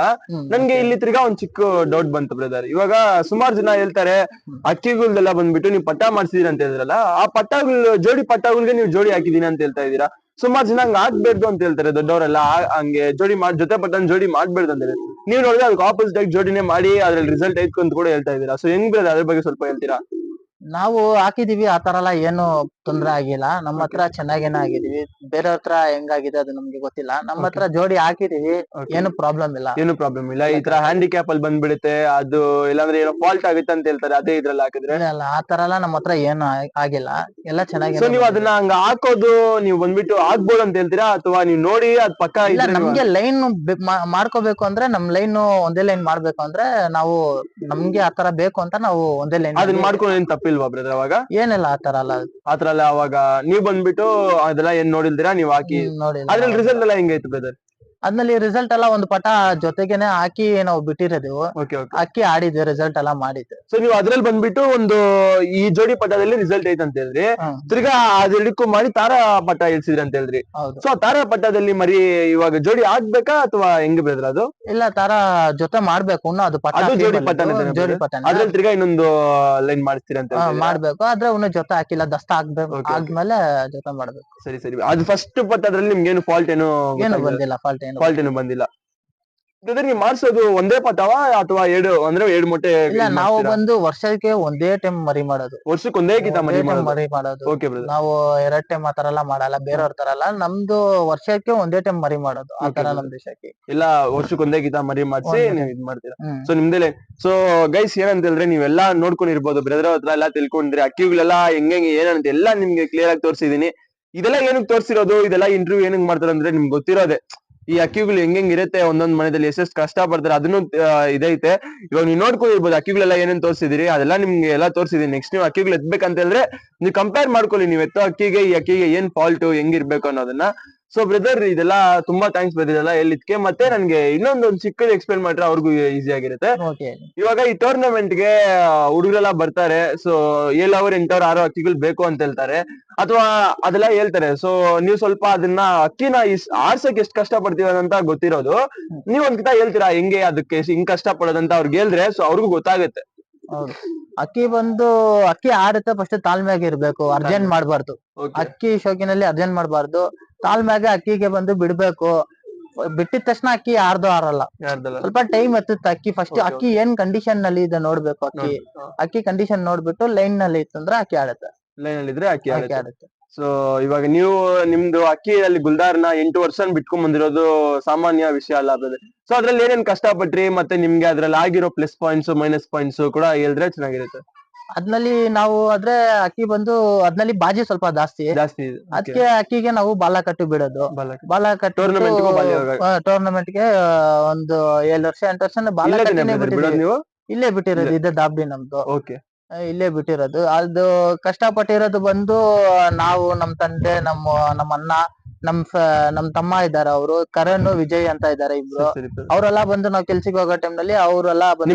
ನನ್ಗೆ ಇಲ್ಲಿ ತಿರ್ಗಾ ಒಂದ್ ಚಿಕ್ಕ ಡೌಟ್ ಬಂತು ಬ್ರದರ್ ಇವಾಗ ಸುಮಾರು ಜನ ಹೇಳ್ತಾರೆ ಅಕ್ಕಿಗಳ್ದೆಲ್ಲ ಬಂದ್ಬಿಟ್ಟು ನೀವು ಪಟ್ಟ ಮಾಡ್ಸಿದೀರ ಅಂತ ಹೇಳಿದ್ರಲ್ಲ ಆ ಪಟ್ಟಗಳು ಜೋಡಿ ಪಟ್ಟಗಳಿಗೆ ನೀವು ಜೋಡಿ ಹಾಕಿದೀನಿ ಅಂತ ಹೇಳ್ತಾ ಇದೀರಾ ಸುಮಾರು ಜನ ಹಂಗ ಆಗ್ಬೇಡ್ದು ಅಂತ ಹೇಳ್ತಾರೆ ದೊಡ್ಡವರೆಲ್ಲ ಹಂಗೆ ಜೋಡಿ ಮಾಡ್ ಜೊತೆ ಪಟ್ಟನ್ ಜೋಡಿ ಮಾಡ್ಬೇಡ್ದು ಅಂತ ಹೇಳಿ. ನೀವು ನೋಡಿದ್ರೆ ಅದಕ್ಕೆ ಆಪೋಸಿಟ್ ಆಗಿ ಜೋಡಿನೇ ಮಾಡಿ ಅದ್ರಲ್ಲಿ ರಿಸಲ್ಟ್ ಆಯ್ತು ಅಂತ ಕೂಡ ಹೇಳ್ತಾ ಇದೀರಾ ಸೊ ಹೆಂಗ್ ಬ್ರದರ್ ಅದ್ರ ಬಗ್ಗೆ ಸ್ವಲ್ಪ ಹೇಳ್ತೀರಾ? ನಾವು ಹಾಕಿದೀವಿ ಆ ತರ ಎಲ್ಲ ಏನು ತೊಂದ್ರೆ ಆಗಿಲ್ಲ. ನಮ್ಮ ಹತ್ರ ಚೆನ್ನಾಗೇನ ಆಗಿದೀವಿ. ಬೇರೆಯವ್ರ ಹತ್ರ ಹೆಂಗಾಗಿದೆ ಅದು ನಮ್ಗೆ ಗೊತ್ತಿಲ್ಲ. ನಮ್ಮ ಹತ್ರ ಜೋಡಿ ಹಾಕಿದೀವಿ. Okay. ಏನು ಪ್ರಾಬ್ಲಮ್ ಇಲ್ಲ. ಏನು ಪ್ರಾಬ್ಲಮ್ ಇಲ್ಲ. ಈ ತರ ಹ್ಯಾಂಡಿಕ್ಯಾಪ್ ಅಲ್ಲಿ ಬಂದ್ಬಿಡುತ್ತೆ ಅದು ಇಲ್ಲಾಂದ್ರೆ ಏನೋ ಫಾಲ್ಟ್ ಆಗುತ್ತೆ ಅಂತ ಹೇಳ್ತಾರೆ ಅದೇ ಇದ್ರಲ್ಲಿ ಹಾಕಿದ್ರೆ? ಇಲ್ಲ ಇಲ್ಲ. ಆ ತರ ಎಲ್ಲ ನಮ್ಮ ಹತ್ರ ಏನು ಆ- ಆಗಿಲ್ಲ. ಎಲ್ಲ ಚೆನ್ನಾಗಿ ಸೊ ನೀವು ಅದನ್ನ ಹಂಗ ಹಾಕೋದು ನೀವು ಬಂದ್ಬಿಟ್ಟು ಹಾಕ್ಬೋದು ಅಂತ ಹೇಳ್ತೀರಾ? ಅಥವಾ ನೀವು ನೋಡಿ ಅದ್ ಪಕ್ಕ ಇಲ್ಲ ಇದ್ರೆ ನಮ್ಗೆ ಲೈನ್ ಮಾಡ್ಕೋಬೇಕು ಅಂದ್ರೆ ನಮ್ ಲೈನ್ ಒಂದೇ ಲೈನ್ ಮಾಡ್ಬೇಕು ಅಂದ್ರೆ ನಾವು ನಮ್ಗೆ ಆತರ ಬೇಕು ಅಂತ ನಾವು ಒಂದೇ ಲೈನ್ ಅದನ್ನ ಮಾಡ್ಕೊಂಡು ಏನ್ ತಪ್ಪಿಲ್ವಾ ಬ್ರದರ್ ಅವಾಗ? ಏನಿಲ್ಲ ಆತರ ಅಲ್ಲ ಆತರ ಎಲ್ಲ ಅವಾಗ ನೀವ್ ಬಂದ್ಬಿಟ್ಟು ಅದೆಲ್ಲ ಏನ್ ನೋಡಿಲ್ದಿರಾ? ನೀವ್ ಹಾಕಿ ಹ್ಮ್, ನೋಡಿಲ್ಲ. ಅದ್ರಲ್ಲಿ ರಿಸಲ್ಟ್ ಎಲ್ಲ ಹೆಂಗೈತೆ ಬ್ರದರ್ ಅದ್ನಲ್ಲಿ ರಿಸಲ್ಟ್ ಎಲ್ಲ ಒಂದು ಪಟ ಜೊತೆಗೆನೆ ಹಾಕಿ ನಾವು ಬಿಟ್ಟಿರೋದೇವು ಓಕೆ ಓಕೆ ಅಕ್ಕಿ ಆಡಿದ್ವಿ ರಿಸಲ್ಟ್ ಎಲ್ಲ ಮಾಡಿದ್ವಿ ಸೊ ನೀವು ಅದ್ರಲ್ಲಿ ಬಂದ್ಬಿಟ್ಟು ಒಂದು ಈ ಜೋಡಿ ಪಟದಲ್ಲಿ ರಿಸಲ್ಟ್ ಐತೆ ಅಂತ ಹೇಳಿದ್ರಿ. ಹ್ಮ್. ತಿರ್ಗಾ ಅದೆರಡಕ್ಕೂ ಮಾಡಿ ತಾರಾ ಪಟ ಇಳಿಸಿದ್ರಿ ಅಂತ ಹೇಳಿದ್ರಿ. ಹೌದು. ಸೊ ತಾರಾ ಪಟ್ಟದಲ್ಲಿ ಮರಿ ಇವಾಗ ಜೋಡಿ ಆಗ್ಬೇಕಾ ಅಥವಾ ಹೆಂಗ್ ಬ್ರದರ್ ಅದು? ಇಲ್ಲ ತಾರಾ ಜೊತೆ ಮಾಡ್ಬೇಕು. ಇನ್ನು ಅದು ಪಟ ಅದು ಜೋಡಿ ಪಟ ಜೋಡಿ ಪಟ ಅದ್ರಲ್ಲಿ ತಿರ್ಗಾ ಇನ್ನೊಂದು ಲೈನ್ ಮಾಡಿಸ್ತೀರ ಅಂತ ಹಾ? ಮಾಡ್ಬೇಕು. ಆದ್ರೆ ಇನ್ನು ಜೊತೆ ಹಾಕಿಲ್ಲ. ದಸ್ತ ಆಗ್ಬೇಕು Okay. ಆದ್ಮೇಲೆ ಜೊತೆ ಮಾಡ್ಬೇಕು. ಸರಿ ಸರಿ. ಅದು ಫಸ್ಟ್ ಪಟ್ಟದ್ರಲ್ಲಿ ನಿಮ್ಗೆ ಏನು ಫಾಲ್ಟ್ ಏನು ಏನು ಬಂದಿಲ್ಲ. ಫಾಲ್ಟ್ ಏನು ಏನು ಬಂದಿಲ್ಲ. ನೀವು ಮಾಡ್ಸೋದು ಒಂದೇ ಪಟವ ಅಥವಾ ಎರಡು ಅಂದ್ರೆ ಎರಡು ಮೊಟ್ಟೆ ಇಲ್ಲ ಇದ್ ನಾವು ಮಾಡ್ತೀರಾ? ಬಂದು ವರ್ಷಕ್ಕೆ ಒಂದೇ ಟೈಮ್ ಮರಿ ಮಾಡೋದು. ವರ್ಷಕ್ಕೆ ಒಂದೇ ಗೀತ ಮರಿ ಒಂದೇ time ಮಾಡೋದು? ಮರಿ ಮಾಡೋದು. ಓಕೆ ಬ್ರದರ್ ನಾವು ಎರಡ್ ಟೈಮ್ ಆತರ ಎಲ್ಲ ಮಾಡಲ್ಲ ಬೇರೆಯವ್ರ ತರ ಎಲ್ಲ ನಮ್ದು ವರ್ಷಕ್ಕೆ ಒಂದೇ ಟೈಮ್ ಮರಿ ಮಾಡೋದು ಆ Okay, ತರ brother. ನಮ್ ದೇಶಕ್ಕೆ. ಇಲ್ಲ ವರ್ಷಕ್ಕೆ ಒಂದೇ ಗೀತ ಮರಿ ಮಾಡಿಸಿ ಒಂದೇ. ನೀವು ಇದ್ ಮಾಡ್ತೀರಾ? ಹ್ಮ್. ಸೊ ನಿಮ್ದೇ ಸೊ ಗೈಸ್ ಏನಂತ ಹೇಳಿದ್ರೆ ನೀವೆಲ್ಲಾ ನೋಡ್ಕೊಂಡಿರ್ಬೋದು ಬ್ರದರ್ ಹತ್ರ ಎಲ್ಲ ತಿಳ್ಕೊಂಡಿರಿ ಅಕ್ಕಿಗಳೆಲ್ಲ ಹೆಂಗೆ ಏನಂತ ಎಲ್ಲ ನಿಮ್ಗೆ ಕ್ಲಿಯರ್ ಆಗಿ ತೋರಿಸಿದೀನಿ. ಇದೆಲ್ಲ ಏನಕ್ಕೆ ತೋರಿಸಿರೋದು? ಇದೆಲ್ಲ ಇಂಟರ್ವ್ಯೂ ಏನಕ್ಕೆ ಮಾಡ್ತಾರೆ ಅಂದ್ರೆ ನಿಮ್ಗೆ ಗೊತ್ತಿರೋದೆ. ಈ ಅಕ್ಕಿಗಳು ಹೆಂಗ್ ಇರುತ್ತೆ ಒಂದೊಂದ್ ಮನೆಯಲ್ಲಿ ಎಷ್ಟೆಷ್ಟು ಕಷ್ಟ ಪಡ್ತಾರೆ, ಅದನ್ನು ಇದೈತೆ. ಇವಾಗ ನೀವು ನೋಡ್ಕೊಂಡಿರ್ಬೋದು ಅಕ್ಕಿಗಳೆಲ್ಲ ಏನೇನ್ ತೋರಿಸಿದಿರಿ, ಅದೆಲ್ಲ ನಿಮ್ಗೆ ಎಲ್ಲ ತೋರಿಸಿದೀನಿ. ನೆಕ್ಸ್ಟ್ ನೀವು ಅಕ್ಕಿಗಳು ಎತ್ಬೇಕಂತ ಹೇಳಿದ್ರೆ, ನೀವು ಕಂಪೇರ್ ಮಾಡ್ಕೊಳ್ಳಿ, ನೀವು ಎತ್ತೋ ಅಕ್ಕಿಗೆ, ಈ ಅಕ್ಕಿಗೆ ಏನ್ ಫಾಲ್ಟ್ ಹೆಂಗಿರ್ಬೇಕು ಅನ್ನೋದನ್ನ. ಸೊ ಬ್ರದರ್ ಇದೆಲ್ಲ ತುಂಬಾ ಥ್ಯಾಂಕ್ಸ್ ಬ್ರದರ್ ಇದೆಲ್ಲ ಹೇಳಿದ್ಕೆ ಮತ್ತೆ ನನ್ಗೆ ಇನ್ನೊಂದು ಒಂದು ಚಿಕ್ಕದು ಎಕ್ಸ್ಪ್ಲೇನ್ ಮಾಡ್ರೆ ಅವ್ರಿಗೂ ಈಸಿ ಆಗಿರುತ್ತೆ. ಓಕೆ ಇವಾಗ ಈ ಟೂರ್ನಮೆಂಟ್ಗೆ ಹುಡುಗರೆಲ್ಲ ಬರ್ತಾರೆ. ಸೊ ಏಳು ಅವರ್ ಎಂಟು ಅವರ್ ಆರು ಅಕ್ಕಿಗಳು ಬೇಕು ಅಂತ ಹೇಳ್ತಾರೆ. ಅಥವಾ ಅದೆಲ್ಲ ಹೇಳ್ತಾರೆ. ಸೊ ನೀವು ಸ್ವಲ್ಪ ಅದನ್ನ ಅಕ್ಕಿನ ಆರ್ಸಕ್ ಎಷ್ಟು ಕಷ್ಟ ಪಡ್ತೀವಿ ಅಂತ ಗೊತ್ತಿರೋದು. ನೀವ್ ಒಂದ್ಕಿಂತ ಹೇಳ್ತೀರಾ ಹೆಂಗೆ ಅದಕ್ಕೆ ಹಿಂಗ್ ಕಷ್ಟ ಪಡೋದಂತ ಅವ್ರಿಗೆ ಹೇಳಿದ್ರೆ ಸೊ ಅವ್ರಿಗೂ ಗೊತ್ತಾಗುತ್ತೆ. ಅಕ್ಕಿ ಬಂದು ಅಕ್ಕಿ ಆಡುತ್ತೆ ಫಸ್ಟ್ ತಾಳ್ಮೆಯಾಗಿ ಇರ್ಬೇಕು ಅರ್ಜೆಂಟ್ ಮಾಡ್ಬಾರ್ದು. ಅಕ್ಕಿ ಶೋಕಿನಲ್ಲಿ ಅರ್ಜೆಂಟ್ ಮಾಡ್ಬಾರ್ದು. ತಾಳ್ಮೆಯಾಗಿ ಅಕ್ಕಿಗೆ ಬಂದು ಬಿಡ್ಬೇಕು. ಬಿಟ್ಟಿದ ತಕ್ಷಣ ಅಕ್ಕಿ ಯಾರ್ದು ಆರಲ್ಲ ಸ್ವಲ್ಪ ಟೈಮ್ ಎತ್ತುತ್ತೆ ಅಕ್ಕಿ ಫಸ್ಟ್ ಅಕ್ಕಿ ಏನ್ ಕಂಡೀಷನ್ನಲ್ಲಿ ಇದೆ ನೋಡ್ಬೇಕು ಅಕ್ಕಿ. ಅಕ್ಕಿ ಕಂಡೀಷನ್ ನೋಡ್ಬಿಟ್ಟು ಲೈನ್ನಲ್ಲಿ ಇತ್ತಂದ್ರೆ ಅಕ್ಕಿ ಆಡುತ್ತೆ ಲೈನ್ ಅಲ್ಲಿ ಇದ್ರೆ ಅಕ್ಕಿ ಅಕ್ಕಿ ಆಡುತ್ತೆ ಸೊ ಇವಾಗ ನೀವು ನಿಮ್ದು ಅಕ್ಕಿಯಲ್ಲಿ ಗುಲ್ದಾರ್ನ ಎಂಟು ವರ್ಷ ಬಿಟ್ಕೊಂಡ್ ಬಂದಿರೋದು ಸಾಮಾನ್ಯ ವಿಷಯ ಅಲ್ಲ ಅದು. ಸೊ ಅದ್ರಲ್ಲಿ ಏನೇನ್ ಕಷ್ಟ ಪಟ್ರಿ ಮತ್ತೆ ನಿಮ್ಗೆ ಅದ್ರಲ್ಲಿ ಆಗಿರೋ ಪ್ಲಸ್ ಪಾಯಿಂಟ್ಸ್ ಮೈನಸ್ ಪಾಯಿಂಟ್ಸ್ ಕೂಡ ಹೇಳಿದ್ರೆ ಚೆನ್ನಾಗಿರುತ್ತೆ. ಅದ್ನಲ್ಲಿ ನಾವು ಆದ್ರೆ ಅಕ್ಕಿ ಬಂದು ಅದ್ನಲ್ಲಿ ಬಾಜಿ ಸ್ವಲ್ಪ ಜಾಸ್ತಿ. ಜಾಸ್ತಿ ಅದಕ್ಕೆ ಅಕ್ಕಿಗೆ ನಾವು ಬಾಲ ಕಟ್ಟು ಬಿಡೋದು. ಬಾಲ ಕಟ್ಟು. ಟೂರ್ನಮೆಂಟ್ಗೆ ಒಂದು ಏಳು ವರ್ಷ ಎಂಟು ವರ್ಷ ಬಾಲ ನೀವು? ಇಲ್ಲೇ ಬಿಟ್ಟಿರೋದು ಇದೆ ದಾಬ್ಡಿ ನಮ್ದು. ಓಕೆ ಇಲ್ಲೇ ಬಿಟ್ಟಿರೋದು. ಅದು ಕಷ್ಟಪಟ್ಟಿರೋದು ಬಂದು ನಾವು ನಮ್ ತಂದೆ ನಮ್ಮ ನಮ್ಮ ಅಣ್ಣ ನಮ್ ನಮ್ ತಮ್ಮ ಇದಾರೆ ಅವರು. ಕರಣ್ ವಿಜಯ್ ಅಂತ ಇದಾರೆ ಇಬ್ರು. ಅವರೆಲ್ಲ ಬಂದು ನಾವ್ ಕೆಲ್ಸಕ್ಕೆ ಹೋಗೋ ಟೈಮ್ನಲ್ಲಿ ಅವರೆಲ್ಲ ಬಂದು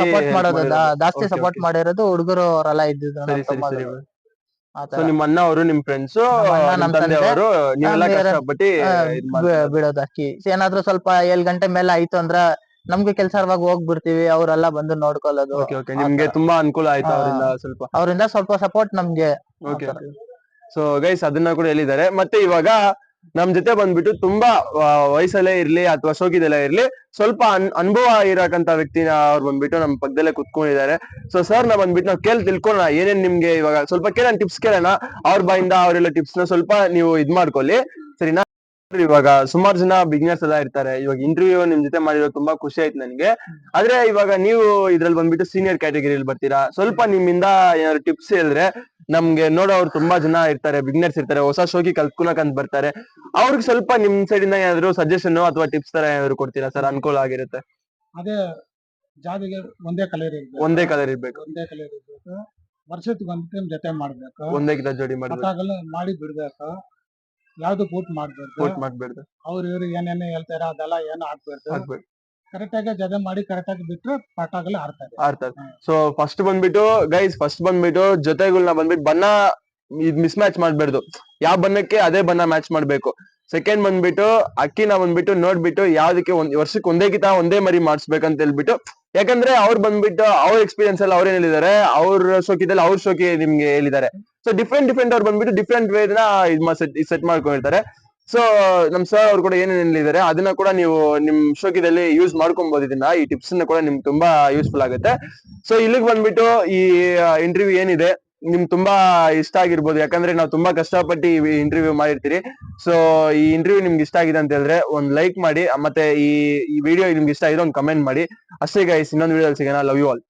ಸಪೋರ್ಟ್ ಮಾಡೋದು ಜಾಸ್ತಿ ಸಪೋರ್ಟ್ ಮಾಡಿರೋದು ಹುಡುಗರು ಅವರೆಲ್ಲ ಇದ್ದಿದ್ದು ನಮ್ ತಮ್ಮಗಳು. ಆ. ನಿಮ್ಮ ಅಣ್ಣ ಅವರು ನಿಮ್ ಫ್ರೆಂಡ್ಸ್ ಅಣ್ಣ, ನಮ್ ತಂದೆ ಅವರು ನೀವೆಲ್ಲ ಬೇರೆ- ಕಷ್ಟಪಟ್ಟು ಬಿ- ಅಕ್ಕಿ. ಏನಾದ್ರು ಸ್ವಲ್ಪ ಏಳ್ ಗಂಟೆ ಮೇಲೆ ಆಯ್ತು ಅಂದ್ರ ನಮ್ಗೆ ಕೆಲ್ಸವಾಗಿ ಹೋಗ್ಬಿಡ್ತೀವಿ ಅವರೆಲ್ಲ ಬಂದು ನೋಡ್ಕೊಳ್ಳೋದು. ನಿಮ್ಗೆ ತುಂಬಾ ಅನುಕೂಲ ಆಯ್ತು. ಅವರಿಂದ ಸ್ವಲ್ಪ. ಅವರಿಂದ ಸ್ವಲ್ಪ ಸಪೋರ್ಟ್ ನಮ್ಗೆ. ಓಕೆ. ಸೊ ಗೈಸ್ ಅದನ್ನ ಕೂಡ ಹೇಳಿದ್ದಾರೆ. ಮತ್ತೆ ಇವಾಗ ನಮ್ ಜೊತೆ ಬಂದ್ಬಿಟ್ಟು ತುಂಬಾ ವಯಸ್ಸಲ್ಲೇ ಇರ್ಲಿ ಅಥವಾ ಸೋಗಿದೆಲ್ಲ ಇರ್ಲಿ, ಸ್ವಲ್ಪ ಅನ್- ಅನುಭವ ಇರಕಂತ ವ್ಯಕ್ತಿನ ಅವ್ರು ಬಂದ್ಬಿಟ್ಟು ನಮ್ ಪಕ್ಕದಲ್ಲೇ ಕುತ್ಕೊಂಡಿದ್ದಾರೆ. ಸೊ ಸರ್ನ ಬಂದ್ಬಿಟ್ಟು ನಾವು ಕೇಳಿ ತಿಳ್ಕೊಳ್ಳೋಣ, ಏನೇನ್ ನಿಮ್ಗೆ ಇವಾಗ, ಸ್ವಲ್ಪ ಕೇಳೋಣ ಟಿಪ್ಸ್ ಕೇಳೋಣ. ಅವ್ರ ಬಾಯಿಂದ ಅವರೆಲ್ಲ ಟಿಪ್ಸ್ನ ಸ್ವಲ್ಪ ನೀವು ಇದ್ ಮಾಡ್ಕೊಳ್ಳಿ. ಸರಿನಾ? ಇವಾಗ ಸುಮಾರು ಜನ ಬಿಗ್ನರ್ಸ್ ಎಲ್ಲ ಇರ್ತಾರೆ. ಇವಾಗ ಇಂಟರ್ವ್ಯೂ ನಿಮ್ ಜೊತೆ ಮಾಡಿರೋ ತುಂಬಾ ಖುಷಿ ಆಯ್ತು ನನಗೆ. ಆದ್ರೆ ಇವಾಗ ನೀವು ಇದ್ರಲ್ಲಿ ಬಂದ್ಬಿಟ್ಟು ಸೀನಿಯರ್ ಕ್ಯಾಟಗರಿಯಲ್ಲಿ ಬರ್ತೀರಾ? ಸ್ವಲ್ಪ ನಿಮ್ಮಿಂದ ಏನಾದ್ರು ಟಿಪ್ಸ್ ಹೇಳಿದ್ರೆ ನಮ್ಗೆ ನೋಡೋರು ತುಂಬಾ ಜನ ಇರ್ತಾರೆ ಬಿಗ್ನರ್ಸ್ ಇರ್ತಾರೆ ಹೊಸ ಶೋಕಿ ಕಲ್ತ್ಕೊಳಕ್ ಅಂತ ಬರ್ತಾರೆ. ಅವ್ರಿಗೆ ಸ್ವಲ್ಪ ನಿಮ್ ಸೈಡ್ ಇಂದ ಏನಾದ್ರು ಸಜೆಷನ್ ಅಥವಾ ಟಿಪ್ಸ್ ತರ ಏನಾದ್ರು ಕೊಡ್ತೀರಾ ಸರ್? ಅನುಕೂಲ ಆಗಿರುತ್ತೆ. ಅದೇ ಜಾತಿಗೆ ಒಂದೇ ಕಲರ್ ಇರ್ಬೇಕು. ಒಂದೇ ಕಲರ್ ಇರ್ಬೇಕು. ಒಂದೇ ಕಲರ್ ಇರ್ಬೇಕು. ವರ್ಷಕ್ಕೆ ಒಂದ್ ಟೈಮ್ ಜೊತೆ ಮಾಡ್ಬೇಕು. ಒಂದೇ ಗಿಡ ಜೋಡಿ ಮಾಡ್ಬೇಕು. ಆಗಲ್ಲ ಮಾಡಿ ಬಿಡ್ಬೇಕು. ಯಾವ್ದು ಪೂಟ್ ಮಾಡ್ಬೇಕು ಕೋಟ್ ಮಾಡ್ಬೇಡ್ದು ಅವ್ರು ಇವ್ರು ಏನೇನು ಹೇಳ್ತಾರ ಅದೆಲ್ಲ ಏನು ಆಗ್ಬೇಕು ಕರೆಕ್ಟ್ ಆಗಿ ಜೊತೆ ಮಾಡಿ ಕರೆಕ್ಟ್ ಆಗಿ ಬಿಟ್ರೆ ಪಟಾಕಲ್ಲಿ ಆಡ್ತಾರೆ ಆಡ್ತಾರೆ ಸೊ ಫಸ್ಟ್ ಬಂದ್ಬಿಟ್ಟು ಗೈಸ್ ಫಸ್ಟ್ ಬಂದ್ಬಿಟ್ಟು ಜೊತೆಗಳನ್ನ ಬಂದ್ಬಿಟ್ಟು ಬಣ್ಣ ಇದ್ ಮಿಸ್ ಮ್ಯಾಚ್ ಮಾಡ್ಬಾರ್ದು. ಯಾವ ಬಣ್ಣಕ್ಕೆ ಅದೇ ಬಣ್ಣ ಮ್ಯಾಚ್ ಮಾಡ್ಬೇಕು. ಸೆಕೆಂಡ್ ಬಂದ್ಬಿಟ್ಟು ಅಕ್ಕಿನ ಬಂದ್ಬಿಟ್ಟು ನೋಡ್ಬಿಟ್ಟು ಯಾವ್ದಕ್ಕೆ ಒಂದ್ ವರ್ಷಕ್ಕೆ ಒಂದೇ ಕಿತ ಒಂದೇ ಮರಿ ಮಾಡಿಸ್ಬೇಕಂತ ಹೇಳ್ಬಿಟ್ಟು ಯಾಕಂದ್ರೆ ಅವ್ರ್ ಬಂದ್ಬಿಟ್ಟು ಅವ್ರ ಎಕ್ಸ್ಪೀರಿಯನ್ಸ್ ಎಲ್ಲ ಅವ್ರೇನ್ ಹೇಳಿದಾರೆ ಅವ್ರ ಶೋಕಿದಲ್ಲಿ ಅವ್ರ ಶೋಕಿ ನಿಮ್ಗೆ ಹೇಳಿದ್ದಾರೆ. ಸೊ ಡಿಫ್ರೆಂಟ್ ಡಿಫ್ರೆಂಟ್ ಅವ್ರು ಬಂದ್ಬಿಟ್ಟು ಡಿಫ್ರೆಂಟ್ ವೇ ನ ಸೆಟ್ ಮಾಡ್ಕೊಂಡಿರ್ತಾರೆ. ಸೊ ನಮ್ ಸರ್ ಅವ್ರು ಕೂಡ ಏನೇನು ಹೇಳಿದ್ದಾರೆ ಅದನ್ನ ಕೂಡ ನೀವು ನಿಮ್ ಶೋಕಿದಲ್ಲಿ ಯೂಸ್ ಮಾಡ್ಕೊಬಹುದು ಇದನ್ನ. ಈ ಟಿಪ್ಸ್ ಕೂಡ ನಿಮ್ಗೆ ತುಂಬಾ ಯೂಸ್ಫುಲ್ ಆಗುತ್ತೆ. ಸೊ ಇಲ್ಲಿಗೆ ಬಂದ್ಬಿಟ್ಟು ಈ ಇಂಟರ್ವ್ಯೂ ಏನಿದೆ ನಿಮ್ ತುಂಬಾ ಇಷ್ಟ ಆಗಿರ್ಬೋದು. ಯಾಕಂದ್ರೆ ನಾವು ತುಂಬಾ ಕಷ್ಟಪಟ್ಟು ಈ ಇಂಟರ್ವ್ಯೂ ಮಾಡಿರ್ತೀರಿ. ಸೊ ಈ ಇಂಟರ್ವ್ಯೂ ನಿಮ್ಗೆ ಇಷ್ಟ ಆಗಿದೆ ಅಂತ ಹೇಳಿದ್ರೆ ಒಂದ್ ಲೈಕ್ ಮಾಡಿ ಮತ್ತೆ ಈ ಈ ವಿಡಿಯೋ ನಿಮ್ಗೆ ಇಷ್ಟ ಆಗಿದೆ ಒಂದು ಕಮೆಂಟ್ ಮಾಡಿ. ಅಷ್ಟೇ ಗೈಸ್ ಇನ್ನೊಂದು ವಿಡಿಯೋ ಸಿಗೋಣ. Love you all